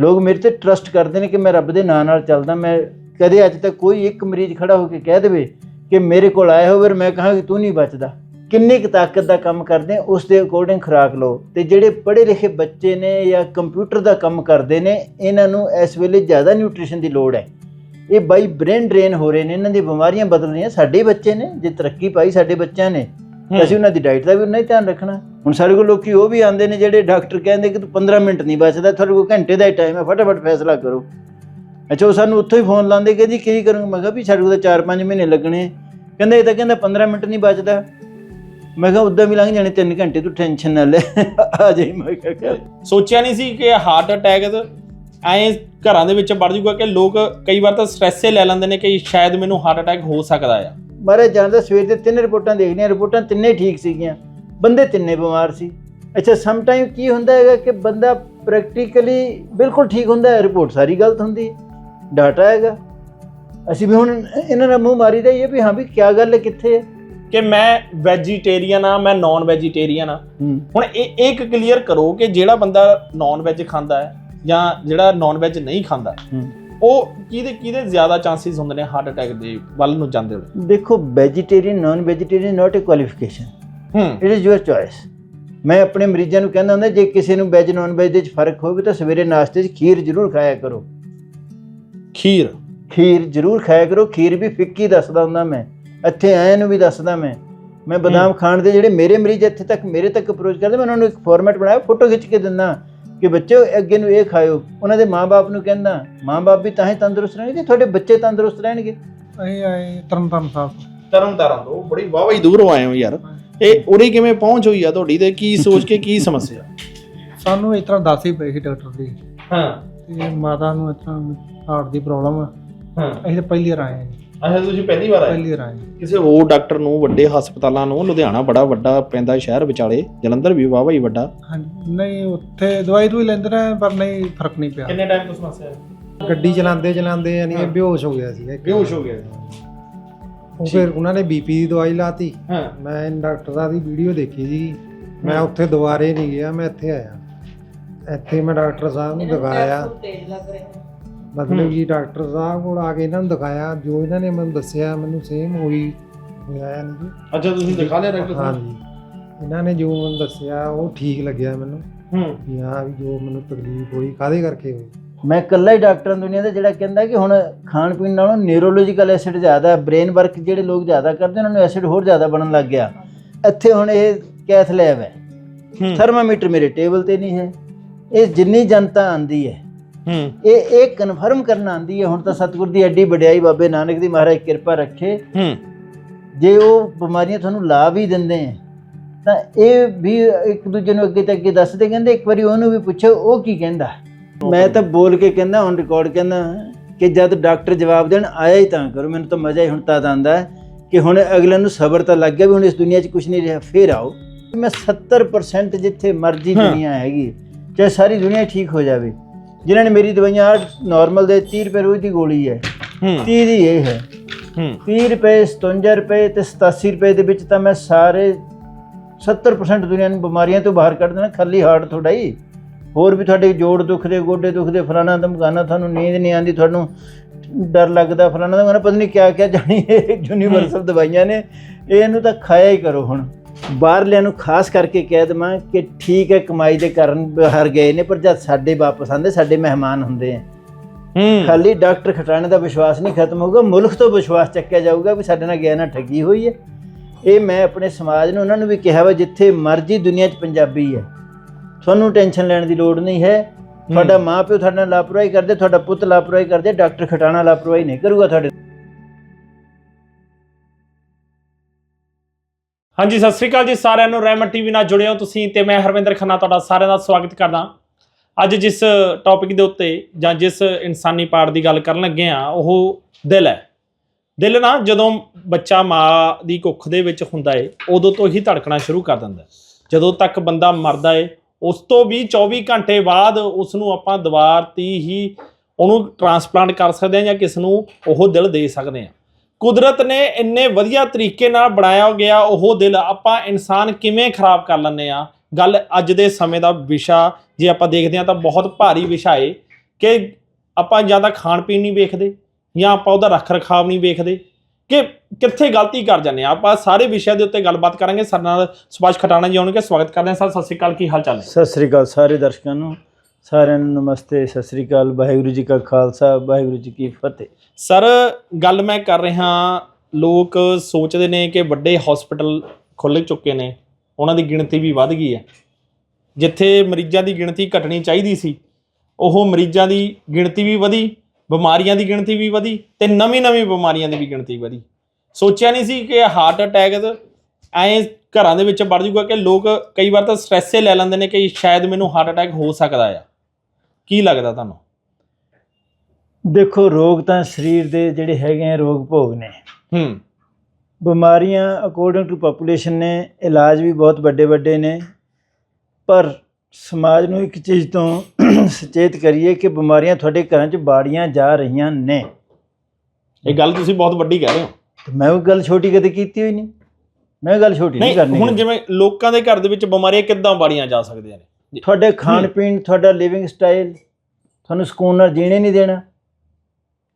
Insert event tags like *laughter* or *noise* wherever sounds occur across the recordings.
ਲੋਕ ਮੇਰੇ ਤੇ ਟਰਸਟ ਕਰਦੇ ਨੇ ਕਿ ਮੈਂ ਰੱਬ ਦੇ ਨਾਂ ਨਾਲ ਚੱਲਦਾ, ਮੈਂ ਕਦੇ ਅੱਜ ਤੱਕ ਕੋਈ ਇੱਕ ਮਰੀਜ਼ ਖੜਾ ਹੋ ਕੇ ਕਹਿ ਦੇਵੇ ਕਿ ਮੇਰੇ ਕੋਲ ਆਇਆ ਹੋਵੇ ਔਰ ਮੈਂ ਕਹਾਂ ਕਿ ਤੂੰ ਨਹੀਂ ਬਚਦਾ। ਕਿੰਨੀ ਕੁ ਤਾਕਤ ਦਾ ਕੰਮ ਕਰਦੇ ਉਸ ਦੇ ਅਕੋਰਡਿੰਗ ਖੁਰਾਕ ਲਓ। ਤੇ ਜਿਹੜੇ ਪੜ੍ਹੇ ਲਿਖੇ ਬੱਚੇ ਨੇ ਜਾਂ ਕੰਪਿਊਟਰ ਦਾ ਕੰਮ ਕਰਦੇ ਨੇ, ਇਹਨਾਂ ਨੂੰ ਇਸ ਵੇਲੇ ਜ਼ਿਆਦਾ ਨਿਊਟ੍ਰੀਸ਼ਨ ਦੀ ਲੋੜ ਹੈ। ਇਹ ਬਾਈ ਬ੍ਰੇਨ ਡਰੇਨ ਹੋ ਰਹੇ ਨੇ, ਇਹਨਾਂ ਦੀ ਬਿਮਾਰੀਆਂ ਬਦਲ ਰਹੀਆਂ ਸਾਡੇ ਹੀ ਬੱਚੇ ਨੇ, ਜੇ ਤਰੱਕੀ ਪਾਈ ਸਾਡੇ ਬੱਚਿਆਂ ਨੇ। ਹੂੰ। ਅਸੀਂ ਉਹਨਾਂ ਦੀ ਡਾਈਟ ਦਾ ਵੀ ਹੀ ਧਿਆਨ ਰੱਖਣਾ। ਹੁਣ ਸਾਡੇ ਕੋਲ ਲੋਕੀ ਉਹ ਵੀ ਆਉਂਦੇ ਨੇ ਜਿਹੜੇ ਡਾਕਟਰ ਕਹਿੰਦੇ ਕਿ ਤੂੰ 15 ਮਿੰਟ ਨਹੀਂ ਬਚਦਾ ਤੁਹਾਡੇ ਕੋਲ ਘੰਟੇ ਦਾ ਹੀ ਟਾਈਮ ਹੈ ਫਟਾਫਟ ਫੈਸਲਾ ਕਰੋ। ਅੱਛਾ ਉਹ ਸਾਨੂੰ ਉੱਥੋਂ ਹੀ ਫੋਨ ਲਾਉਂਦੇ ਕਿ ਜੀ ਕੀ ਕਰੂੰਗਾ? ਮੈਂ ਕਿਹਾ ਵੀ ਸਾਡੇ ਕੋਲ ਤਾਂ 4-5 ਮਹੀਨੇ ਲੱਗਣੇ ਕਹਿੰਦੇ ਇਹ ਤਾਂ ਕਹਿੰਦਾ 15 ਮਿੰਟ ਨਹੀਂ ਬਚਦਾ। ਮੈਂ ਕਿਹਾ ਉਦਾਂ ਵੀ ਲੰਘ ਜਾਣੇ 3 ਘੰਟੇ ਤੂੰ ਟੈਨਸ਼ਨ ਨਾ ਲੈ। ਆ ਜਾਈ ਮੈਂ ਕਿਹਾ। ਸੋਚਿਆ ਨਹੀਂ ਸੀ ਕਿ ਹਾਰਟ ਅਟੈਕ ਐ ਘਰਾਂ ਦੇ ਵਿੱਚ ਵੜ ਜੂਗਾ ਕਿ ਲੋਕ ਕਈ ਵਾਰ ਤਾਂ ਸਟ੍ਰੈਸ ਹੀ ਲੈ ਲੈਂਦੇ ਨੇ ਕਿ ਸ਼ਾਇਦ ਮੈਨੂੰ ਹਾਰਟ ਅਟੈਕ ਹੋ ਸਕਦਾ ਆ। ਮਹਾਰਾਜ ਜਾਂਦਾ ਸਵੇਰ ਦੇ ਤਿੰਨ ਰਿਪੋਰਟਾਂ ਦੇਖਣੀਆਂ ਰਿਪੋਰਟਾਂ ਤਿੰਨੇ ਠੀਕ ਸੀਗੀਆਂ ਬੰਦੇ ਤਿੰਨੇ ਬਿਮਾਰ ਸੀ। ਅੱਛਾ ਸਮ ਟਾਈਮ ਕੀ ਹੁੰਦਾ ਹੈਗਾ ਕਿ ਬੰਦਾ ਪ੍ਰੈਕਟੀਕਲੀ ਬਿਲਕੁਲ ਠੀਕ ਹੁੰਦਾ ਹੈ ਰਿਪੋਰਟ ਸਾਰੀ ਗਲਤ ਹੁੰਦੀ ਹੈ ਡਾਟਾ ਹੈਗਾ। ਅਸੀਂ ਵੀ ਹੁਣ ਇਹਨਾਂ ਦਾ ਮੂੰਹ ਮਾਰੀਦਾ ਹੀ ਹੈ ਵੀ ਹਾਂ ਵੀ ਕੀ ਗੱਲ ਹੈ ਕਿੱਥੇ ਹੈ? ਕਿ ਮੈਂ ਵੈਜੀਟੇਰੀਅਨ ਆ ਮੈਂ ਨਾਨ ਵੈਜੀਟੇਰੀਅਨ ਆ ਹੁਣ ਇਹ ਇੱਕ ਕਲੀਅਰ ਕਰੋ ਕਿ ਜਿਹੜਾ ਬੰਦਾ ਨਾਨ ਵੈਜ ਖਾਂਦਾ ਹੈ ਜਾਂ ਜਿਹੜਾ ਨਾਨ ਵੈਜ ਨਹੀਂ ਖਾਂਦਾ ਉਹ ਕਿਹਦੇ ਕਿਹਦੇ ਜ਼ਿਆਦਾ ਚਾਂਸਸ ਹੁੰਦੇ ਨੇ ਹਾਰਟ ਅਟੈਕ ਦੇ ਵੱਲ ਨੂੰ ਜਾਂਦੇ ਹੋਏ? ਦੇਖੋ vegetarian non vegetarian not a qualification ਹੂੰ। ਇਟ ਇਜ਼ ਯੂਅਰ ਚੋਇਸ ਮੈਂ ਆਪਣੇ ਮਰੀਜ਼ਾਂ ਨੂੰ ਕਹਿੰਦਾ ਹੁੰਦਾ ਜੇ ਕਿਸੇ ਨੂੰ ਵੈਜ ਨਾਨ ਵੈਜ ਦੇ ਵਿੱਚ ਫ਼ਰਕ ਹੋਵੇ ਤਾਂ ਸਵੇਰੇ ਨਾਸ਼ਤੇ 'ਚ ਖੀਰ ਜ਼ਰੂਰ ਖਾਇਆ ਕਰੋ। ਖੀਰ? ਖੀਰ ਜ਼ਰੂਰ ਖਾਇਆ ਕਰੋ। ਖੀਰ ਵੀ ਫਿੱਕੀ ਦੱਸਦਾ ਹੁੰਦਾ ਮੈਂ। ਇੱਥੇ ਆਇਆਂ ਨੂੰ ਵੀ ਦੱਸਦਾ ਮੈਂ। ਮੈਂ ਬਦਾਮ ਖਾਣ ਦੇ ਜਿਹੜੇ ਮੇਰੇ ਮਰੀਜ਼ ਇੱਥੇ ਤੱਕ ਮੇਰੇ ਤੱਕ ਅਪਰੋਚ ਕਰਦੇ ਮੈਂ ਉਹਨਾਂ ਨੂੰ ਇੱਕ ਫਾਰਮੈਟ ਬਣਾਇਆ ਫੋਟੋ ਖਿੱਚ ਕੇ ਦਿੰਦਾ। ਕਿ ਬੱਚਿਓ ਅੱਗੇ ਨੂੰ ਇਹ ਖਾਇਓ। ਉਹਨਾਂ ਦੇ ਮਾਪੇ ਨੂੰ ਕਹਿੰਦਾ ਮਾਪੇ ਵੀ ਤਾਂ ਹੀ ਤੰਦਰੁਸਤ ਰਹਿਣਗੇ ਤੁਹਾਡੇ ਬੱਚੇ ਤੰਦਰੁਸਤ ਰਹਿਣਗੇ। ਅਸੀਂ ਆਏ ਤਰਨਤਾਰਨ ਸਾਹਿਬ। ਤਰਨ ਤਾਰਨ ਤੋਂ ਬੜੀ ਵਾਹ ਹੀ ਦੂਰੋਂ ਆਏ ਹੋ ਯਾਰ। ਇਹ ਉਰੇ ਕਿਵੇਂ ਪਹੁੰਚ ਹੋਈ ਆ ਤੁਹਾਡੀ ਤੇ ਕੀ ਸੋਚ ਕੇ ਕੀ ਸਮੱਸਿਆ? ਸਾਨੂੰ ਇਸ ਤਰ੍ਹਾਂ ਦੱਸ ਹੀ ਪਏ ਸੀ ਡਾਕਟਰ ਜੀ ਹਾਂ। ਤੇ ਮਾਤਾ ਨੂੰ ਇਸ ਤਰ੍ਹਾਂ ਹਾਰਟ ਦੀ ਪ੍ਰੋਬਲਮ ਆ। ਹਾਂ। ਅਸੀਂ ਤਾਂ ਪਹਿਲੀ ਵਾਰ ਆਏ ਹਾਂ ਜੀ। ਅੱਛਾ ਤੁਸੀਂ ਪਹਿਲੀ ਵਾਰ ਪਹਿਲੀ ਵਾਰ ਆਏ। ਕਿਸੇ ਹੋਰ ਡਾਕਟਰ ਨੂੰ ਵੱਡੇ ਹਸਪਤਾਲਾਂ ਨੂੰ ਲੁਧਿਆਣਾ ਬੜਾ ਵੱਡਾ ਪੈਂਦਾ ਸ਼ਹਿਰ ਵਿਚਾਲੇ ਜਲੰਧਰ ਵੀ ਵਾਹ ਹੀ ਵੱਡਾ। ਹਾਂਜੀ ਨਹੀਂ ਉੱਥੇ ਦਵਾਈ ਦੂਈ ਲੈਂਦੇ ਰਹੇ ਪਰ ਨਹੀਂ ਫ਼ਰਕ ਨਹੀਂ ਪਿਆ। ਕਿੰਨੇ ਟਾਈਮ ਤੋਂ ਸਮੱਸਿਆ ਹੈ? ਗੱਡੀ ਚਲਾਉਂਦੇ ਚਲਾਉਂਦੇ ਯਾਨੀ। ਇਹ ਬੇਹੋਸ਼ ਹੋ ਗਿਆ ਸੀ ਬੇਹੋਸ਼ ਹੋ ਗਿਆ ਉਹ ਫਿਰ ਉਹਨਾਂ ਨੇ ਬੀਪੀ ਦੀ ਦਵਾਈ ਲਾਤੀ। ਹਾਂ। ਮੈਂ ਡਾਕਟਰਾਂ ਦੀ ਵੀਡੀਓ ਦੇਖੀ ਜੀ ਮੈਂ ਉੱਥੇ ਦੁਬਾਰੇ ਨਹੀਂ ਗਿਆ ਮੈਂ ਇੱਥੇ ਆਇਆ। ਇੱਥੇ ਮੈਂ ਡਾਕਟਰ ਸਾਹਿਬ ਨੂੰ ਦਿਖਾਇਆ। ਮਤਲਬ ਕਿ ਡਾਕਟਰ ਸਾਹਿਬ ਕੋਲ ਆ ਕੇ ਇਹਨਾਂ ਨੂੰ ਦਿਖਾਇਆ ਜੋ ਇਹਨਾਂ ਨੇ ਮੈਨੂੰ ਦੱਸਿਆ ਮੈਨੂੰ ਸੇਮ ਹੋਈ ਹੋਇਆ ਯਾਨੀ ਕਿ ਅੱਛਾ ਤੁਸੀਂ ਦਿਖਾ ਲਿਆ ਡਾਕਟਰ ਸਾਹਿਬ? ਹਾਂਜੀ। ਇਹਨਾਂ ਨੇ ਜੋ ਮੈਨੂੰ ਦੱਸਿਆ ਉਹ ਠੀਕ ਲੱਗਿਆ ਮੈਨੂੰ। ਹੂੰ। ਵੀ ਹਾਂ ਵੀ ਜੋ ਮੈਨੂੰ ਤਕਲੀਫ ਹੋਈ ਕਾਦੇ ਕਰਕੇ ਹੋਈ? ਮੈਂ ਇਕੱਲਾ ਹੀ ਡਾਕਟਰ ਹਾਂ ਦੁਨੀਆ ਦਾ ਜਿਹੜਾ ਕਹਿੰਦਾ ਕਿ ਹੁਣ ਖਾਣ ਪੀਣ ਨਾਲੋਂ ਨਿਊਰੋਲੋਜੀਕਲ ਐਸਿਡ ਜ਼ਿਆਦਾ ਹੈ ਬ੍ਰੇਨ ਵਰਕ ਜਿਹੜੇ ਲੋਕ ਜ਼ਿਆਦਾ ਕਰਦੇ ਉਹਨਾਂ ਨੂੰ ਐਸਿਡ ਹੋਰ ਜ਼ਿਆਦਾ ਬਣਨ ਲੱਗ ਗਿਆ। ਇੱਥੇ ਹੁਣ ਇਹ ਕੈਥ ਲੈਬ ਹੈ। ਥਰਮਾਮੀਟਰ ਮੇਰੇ ਟੇਬਲ ਤੇ ਨਹੀਂ ਹੈ। ਇਹ ਜਿੰਨੀ ਜਨਤਾ ਆਂਦੀ ਹੂੰ ਇਹ ਇਹ ਕਨਫਰਮ ਕਰਨਾ ਆਂਦੀ ਹੈ ਹੁਣ ਤਾਂ ਸਤਿਗੁਰ ਦੀ ਐਡੀ ਵਡਿਆਈ ਬਾਬੇ ਨਾਨਕ ਦੀ ਮਹਾਰਾਜ ਕਿਰਪਾ ਰੱਖੇ। ਹੂੰ। ਜੇ ਉਹ ਬਿਮਾਰੀਆਂ ਤੁਹਾਨੂੰ ਲਾ ਵੀ ਦਿੰਦੇ ਹੈ ਤਾਂ ਇਹ ਵੀ ਇੱਕ ਦੂਜੇ ਨੂੰ ਅੱਗੇ ਤੇ ਅੱਗੇ ਦੱਸਦੇ ਕਹਿੰਦੇ ਇੱਕ ਵਾਰੀ ਉਹਨੂੰ ਵੀ ਪੁੱਛੋ ਉਹ ਕੀ ਕਹਿੰਦਾ? ਮੈਂ ਤਾਂ ਬੋਲ ਕੇ ਕਹਿੰਦਾ ਹੁਣ ਰਿਕਾਰਡ ਕਹਿੰਦਾ ਕਿ ਜਦ ਡਾਕਟਰ ਜਵਾਬ ਦੇਣ ਆਇਆ ਹੀ ਤਾਂ ਕਰੋ ਮੈਨੂੰ ਤਾਂ ਮਜ਼ਾ ਹੀ ਹੁਣ ਤਦ ਆਉਂਦਾ ਹੈ ਕਿ ਹੁਣ ਅਗਲੇ ਨੂੰ ਸਬਰ ਤਾਂ ਲੱਗ ਗਿਆ ਵੀ ਹੁਣ ਇਸ ਦੁਨੀਆ 'ਚ ਕੁਝ ਨਹੀਂ ਰਿਹਾ ਫੇਰ ਆਓ। ਮੈਂ 70% ਜਿੱਥੇ ਮਰਜ਼ੀ। ਦੁਨੀਆ ਹੈਗੀ ਚਾਹੇ ਸਾਰੀ ਦੁਨੀਆ ਠੀਕ ਹੋ ਜਾਵੇ। ਜਿਨ੍ਹਾਂ ਨੇ ਮੇਰੀ ਦਵਾਈਆਂ ਨਾਰਮਲ ਦੇ 30 ਰੁਪਏ ਰੋਜ਼ ਦੀ ਗੋਲੀ ਹੈ। ਹੂੰ। 30 ਦੀ ਇਹ ਹੈ। ਹੂੰ। 30 ਰੁਪਏ 57 ਰੁਪਏ ਤੇ 87 ਰੁਪਏ ਦੇ ਵਿੱਚ ਤਾਂ ਮੈਂ ਸਾਰੇ 70% ਦੁਨੀਆ ਨੂੰ ਬਿਮਾਰੀਆਂ ਤੋਂ ਬਾਹਰ ਕੱਢ ਦੇਣਾ ਖਾਲੀ ਹਾਰਟ ਤੁਹਾਡਾ ਹੀ। ਹੋਰ ਵੀ ਤੁਹਾਡੇ ਜੋੜ ਦੁਖਦੇ ਗੋਡੇ ਦੁਖਦੇ ਫਲਾਣਾ ਧਮਕਾਣਾ ਤੁਹਾਨੂੰ ਨੀਂਦ ਨਹੀਂ ਆਉਂਦੀ ਤੁਹਾਨੂੰ ਡਰ ਲੱਗਦਾ ਫਲਾਣਾ ਧਮਕਾਣਾ ਪਤਾ ਨਹੀਂ ਕਿਆ ਕਿਆ ਜਾਣੀ ਇਹ ਯੂਨੀਵਰਸਲ ਦਵਾਈਆਂ ਨੇ। ਇਹਨੂੰ ਤਾਂ ਖਾਇਆ ਹੀ ਕਰੋ ਹੁਣ। ਬਾਹਰਲਿਆਂ ਨੂੰ ਖਾਸ ਕਰਕੇ ਕਹਿ ਦੇਵਾਂ ਕਿ ਠੀਕ ਹੈ ਕਮਾਈ ਦੇ ਕਾਰਨ ਬਾਹਰ ਗਏ ਨੇ ਪਰ ਜਦ ਸਾਡੇ ਵਾਪਸ ਆਉਂਦੇ ਸਾਡੇ ਮਹਿਮਾਨ ਹੁੰਦੇ ਆ। ਹੂੰ। ਖਾਲੀ ਡਾਕਟਰ ਖਟਾਣੇ ਦਾ ਵਿਸ਼ਵਾਸ ਨਹੀਂ ਖਤਮ ਹੋਊਗਾ ਮੁਲਕ ਤੋਂ ਵਿਸ਼ਵਾਸ ਚੱਕਿਆ ਜਾਊਗਾ ਵੀ ਸਾਡੇ ਨਾਲ ਗਿਆ ਨਾ ਠੱਗੀ ਹੋਈ ਹੈ। ਇਹ ਮੈਂ ਆਪਣੇ ਸਮਾਜ ਨੂੰ ਉਹਨਾਂ ਨੂੰ ਵੀ ਕਿਹਾ ਵਾ ਜਿੱਥੇ ਮਰਜ਼ੀ ਦੁਨੀਆ 'ਚ ਪੰਜਾਬੀ ਹੈ। ਤੁਹਾਨੂੰ ਟੈਨਸ਼ਨ ਲੈਣ ਦੀ ਲੋੜ ਨਹੀਂ ਹੈ। ਤੁਹਾਡਾ ਮਾਂ ਪਿਓ ਤੁਹਾਡੇ ਨਾਲ ਲਾਪਰਵਾਹੀ ਕਰਦੇ ਤੁਹਾਡਾ ਪੁੱਤ ਲਾਪਰਵਾਹੀ ਕਰਦੇ ਡਾਕਟਰ ਖਟਾਣਾ ਲਾਪਰਵਾਹੀ ਨਹੀਂ ਕਰੂਗਾ ਤੁਹਾਡੇ ਹਾਂਜੀ, ਸਤਿ ਸ੍ਰੀ ਅਕਾਲ ਜੀ ਸਾਰਿਆਂ ਨੂੰ, ਰਹਿਮਤ ਟੀਵੀ ਨਾਲ ਜੁੜੇ ਹੋ ਤੁਸੀਂ ਤੇ ਮੈਂ ਹਰਵਿੰਦਰ ਖੰਨਾ ਤੁਹਾਡਾ ਸਾਰਿਆਂ ਦਾ ਸਵਾਗਤ ਕਰਦਾ। ਅੱਜ ਜਿਸ ਟੌਪਿਕ ਦੇ ਉੱਤੇ ਜਾਂ ਜਿਸ ਇਨਸਾਨੀ ਪਾਰਟ ਦੀ ਗੱਲ ਕਰਨ ਲੱਗੇ ਆ ਉਹ ਦਿਲ ਹੈ। ਦਿਲ ਨਾ ਜਦੋਂ ਬੱਚਾ ਮਾਂ ਦੀ ਕੁੱਖ ਦੇ ਵਿੱਚ ਹੁੰਦਾ ਏ, ਉਦੋਂ ਤੋਂ ਹੀ ਧੜਕਣਾ ਸ਼ੁਰੂ ਕਰ ਦਿੰਦਾ ਜਦੋਂ ਤੱਕ ਬੰਦਾ ਮਰਦਾ ਏ, ਉਸ ਤੋਂ ਵੀ 24 ਘੰਟੇ ਬਾਅਦ ਉਸ ਨੂੰ ਆਪਾਂ ਦੁਬਾਰ ਤੀ ਹੀ ਉਹਨੂੰ ਟਰਾਂਸਪਲਾਂਟ ਕਰ ਸਕਦੇ ਹਾਂ ਜਾਂ ਕਿਸ ਨੂੰ ਉਹ ਦਿਲ ਦੇ ਸਕਦੇ ਹਾਂ। ਕੁਦਰਤ ਨੇ ਇੰਨੇ ਵਧੀਆ ਤਰੀਕੇ ਨਾਲ ਬਣਾਇਆ ਗਿਆ ਉਹ ਦਿਲ, ਆਪਾਂ ਇਨਸਾਨ ਕਿਵੇਂ ਖਰਾਬ ਕਰ ਲੈਂਦੇ ਆ ਗੱਲ ਅੱਜ ਦੇ ਸਮੇਂ ਦਾ ਵਿਸ਼ਾ, ਜੇ ਆਪਾਂ ਦੇਖਦੇ ਹਾਂ ਤਾਂ ਬਹੁਤ ਭਾਰੀ ਵਿਸ਼ਾ ਏ ਕਿ ਆਪਾਂ ਜ਼ਿਆਦਾ ਖਾਣ ਪੀਣ ਨਹੀਂ ਵੇਖਦੇ ਜਾਂ ਆਪਾਂ ਉਹਦਾ ਰੱਖ ਰਖਾਵ ਨਹੀਂ ਵੇਖਦੇ ਕਿ ਕਿੱਥੇ ਗਲਤੀ ਕਰ ਜਾਂਦੇ ਆ ਆਪਾਂ ਸਾਰੇ ਵਿਸ਼ਿਆਂ ਦੇ ਉੱਤੇ ਗੱਲਬਾਤ ਕਰਾਂਗੇ। ਸਾਡੇ ਨਾਲ ਸੁਭਾਸ਼ ਖਟਾਣਾ ਜੀ ਆਉਣਗੇ ਸਵਾਗਤ ਕਰਦੇ ਹਾਂ। ਸਰ, ਸਤਿ ਸ਼੍ਰੀ ਅਕਾਲ। ਕੀ ਹਾਲ ਚਾਲ ਹੈ ਸਤਿ ਸ੍ਰੀ ਅਕਾਲ ਸਾਰੇ ਦਰਸ਼ਕਾਂ ਨੂੰ। ਸਾਰਿਆਂ ਨੂੰ ਨਮਸਤੇ, ਸਤਿ ਸ੍ਰੀ ਅਕਾਲ, ਵਾਹਿਗੁਰੂ ਜੀ ਕਾ ਖਾਲਸਾ, ਵਾਹਿਗੁਰੂ ਜੀ ਕੀ ਫਤਿਹ। ਸਰ, ਗੱਲ ਮੈਂ ਕਰ ਰਿਹਾ ਲੋਕ ਸੋਚਦੇ ਨੇ ਕਿ ਵੱਡੇ ਹਸਪੀਟਲ ਖੁੱਲ੍ਹ ਚੁੱਕੇ ਨੇ, ਉਹਨਾਂ ਦੀ ਗਿਣਤੀ ਵੀ ਵੱਧ ਗਈ ਹੈ। ਜਿੱਥੇ ਮਰੀਜ਼ਾਂ ਦੀ ਗਿਣਤੀ ਘਟਣੀ ਚਾਹੀਦੀ ਸੀ, ਉਹ ਮਰੀਜ਼ਾਂ ਦੀ ਗਿਣਤੀ ਵੀ ਵਧੀ, ਬਿਮਾਰੀਆਂ ਦੀ ਗਿਣਤੀ ਵੀ ਵਧੀ ਤੇ ਨਵੀਂ-ਨਵੀਂ ਬਿਮਾਰੀਆਂ ਦੀ ਵੀ ਗਿਣਤੀ ਵਧੀ। ਸੋਚਿਆ ਨਹੀਂ ਸੀ ਕਿ ਹਾਰਟ ਅਟੈਕ ਐ ਘਰਾਂ ਦੇ ਵਿੱਚ ਵੱਧ ਜੂਗਾ ਕਿ ਲੋਕ ਕਈ ਵਾਰ ਤਾਂ ਸਟ੍ਰੈਸੇ ਲੈ ਲੈਂਦੇ ਨੇ ਕਿ ਸ਼ਾਇਦ ਮੈਨੂੰ ਹਾਰਟ ਅਟੈਕ ਹੋ ਸਕਦਾ ਆ। ਕੀ ਲੱਗਦਾ ਤੁਹਾਨੂੰ? ਦੇਖੋ ਰੋਗ ਤਾਂ ਸਰੀਰ ਦੇ ਜਿਹੜੇ ਹੈਗੇ ਆ ਰੋਗ ਭੋਗ ਨੇ। ਹੂੰ। ਬਿਮਾਰੀਆਂ ਅਕੋਰਡਿੰਗ ਟੂ ਪੋਪੂਲੇਸ਼ਨ ਨੇ ਇਲਾਜ ਵੀ ਬਹੁਤ ਵੱਡੇ ਵੱਡੇ ਨੇ। ਪਰ ਸਮਾਜ ਨੂੰ ਇੱਕ ਚੀਜ਼ ਤੋਂ *clears throat* ਸੁਚੇਤ ਕਰੀਏ ਕਿ ਬਿਮਾਰੀਆਂ ਤੁਹਾਡੇ ਘਰਾਂ 'ਚ ਬਾੜੀਆਂ ਜਾ ਰਹੀਆਂ ਨੇ। ਇਹ ਗੱਲ ਤੁਸੀਂ ਬਹੁਤ ਵੱਡੀ ਕਹਿ ਰਹੇ ਹੋ। ਤੇ ਮੈਂ ਉਹ ਗੱਲ ਛੋਟੀ ਕਦੇ ਕੀਤੀ ਹੋਈ ਨਹੀਂ। ਮੈਂ ਗੱਲ ਛੋਟੀ ਨਹੀਂ ਨਹੀਂ ਕਰਨੀ ਹੁਣ। ਜਿਵੇਂ ਲੋਕਾਂ ਦੇ ਘਰ ਦੇ ਵਿੱਚ ਬਿਮਾਰੀਆਂ ਕਿੱਦਾਂ ਬਾੜੀਆਂ ਜਾ ਸਕਦੀਆਂ ਨੇ? ਤੁਹਾਡੇ ਖਾਣ ਪੀਣ ਤੁਹਾਡਾ ਲਿਵਿੰਗ ਸਟਾਈਲ ਤੁਹਾਨੂੰ ਸਕੂਨ ਨਾਲ ਜੀਣੇ ਨਹੀਂ ਦੇਣਾ।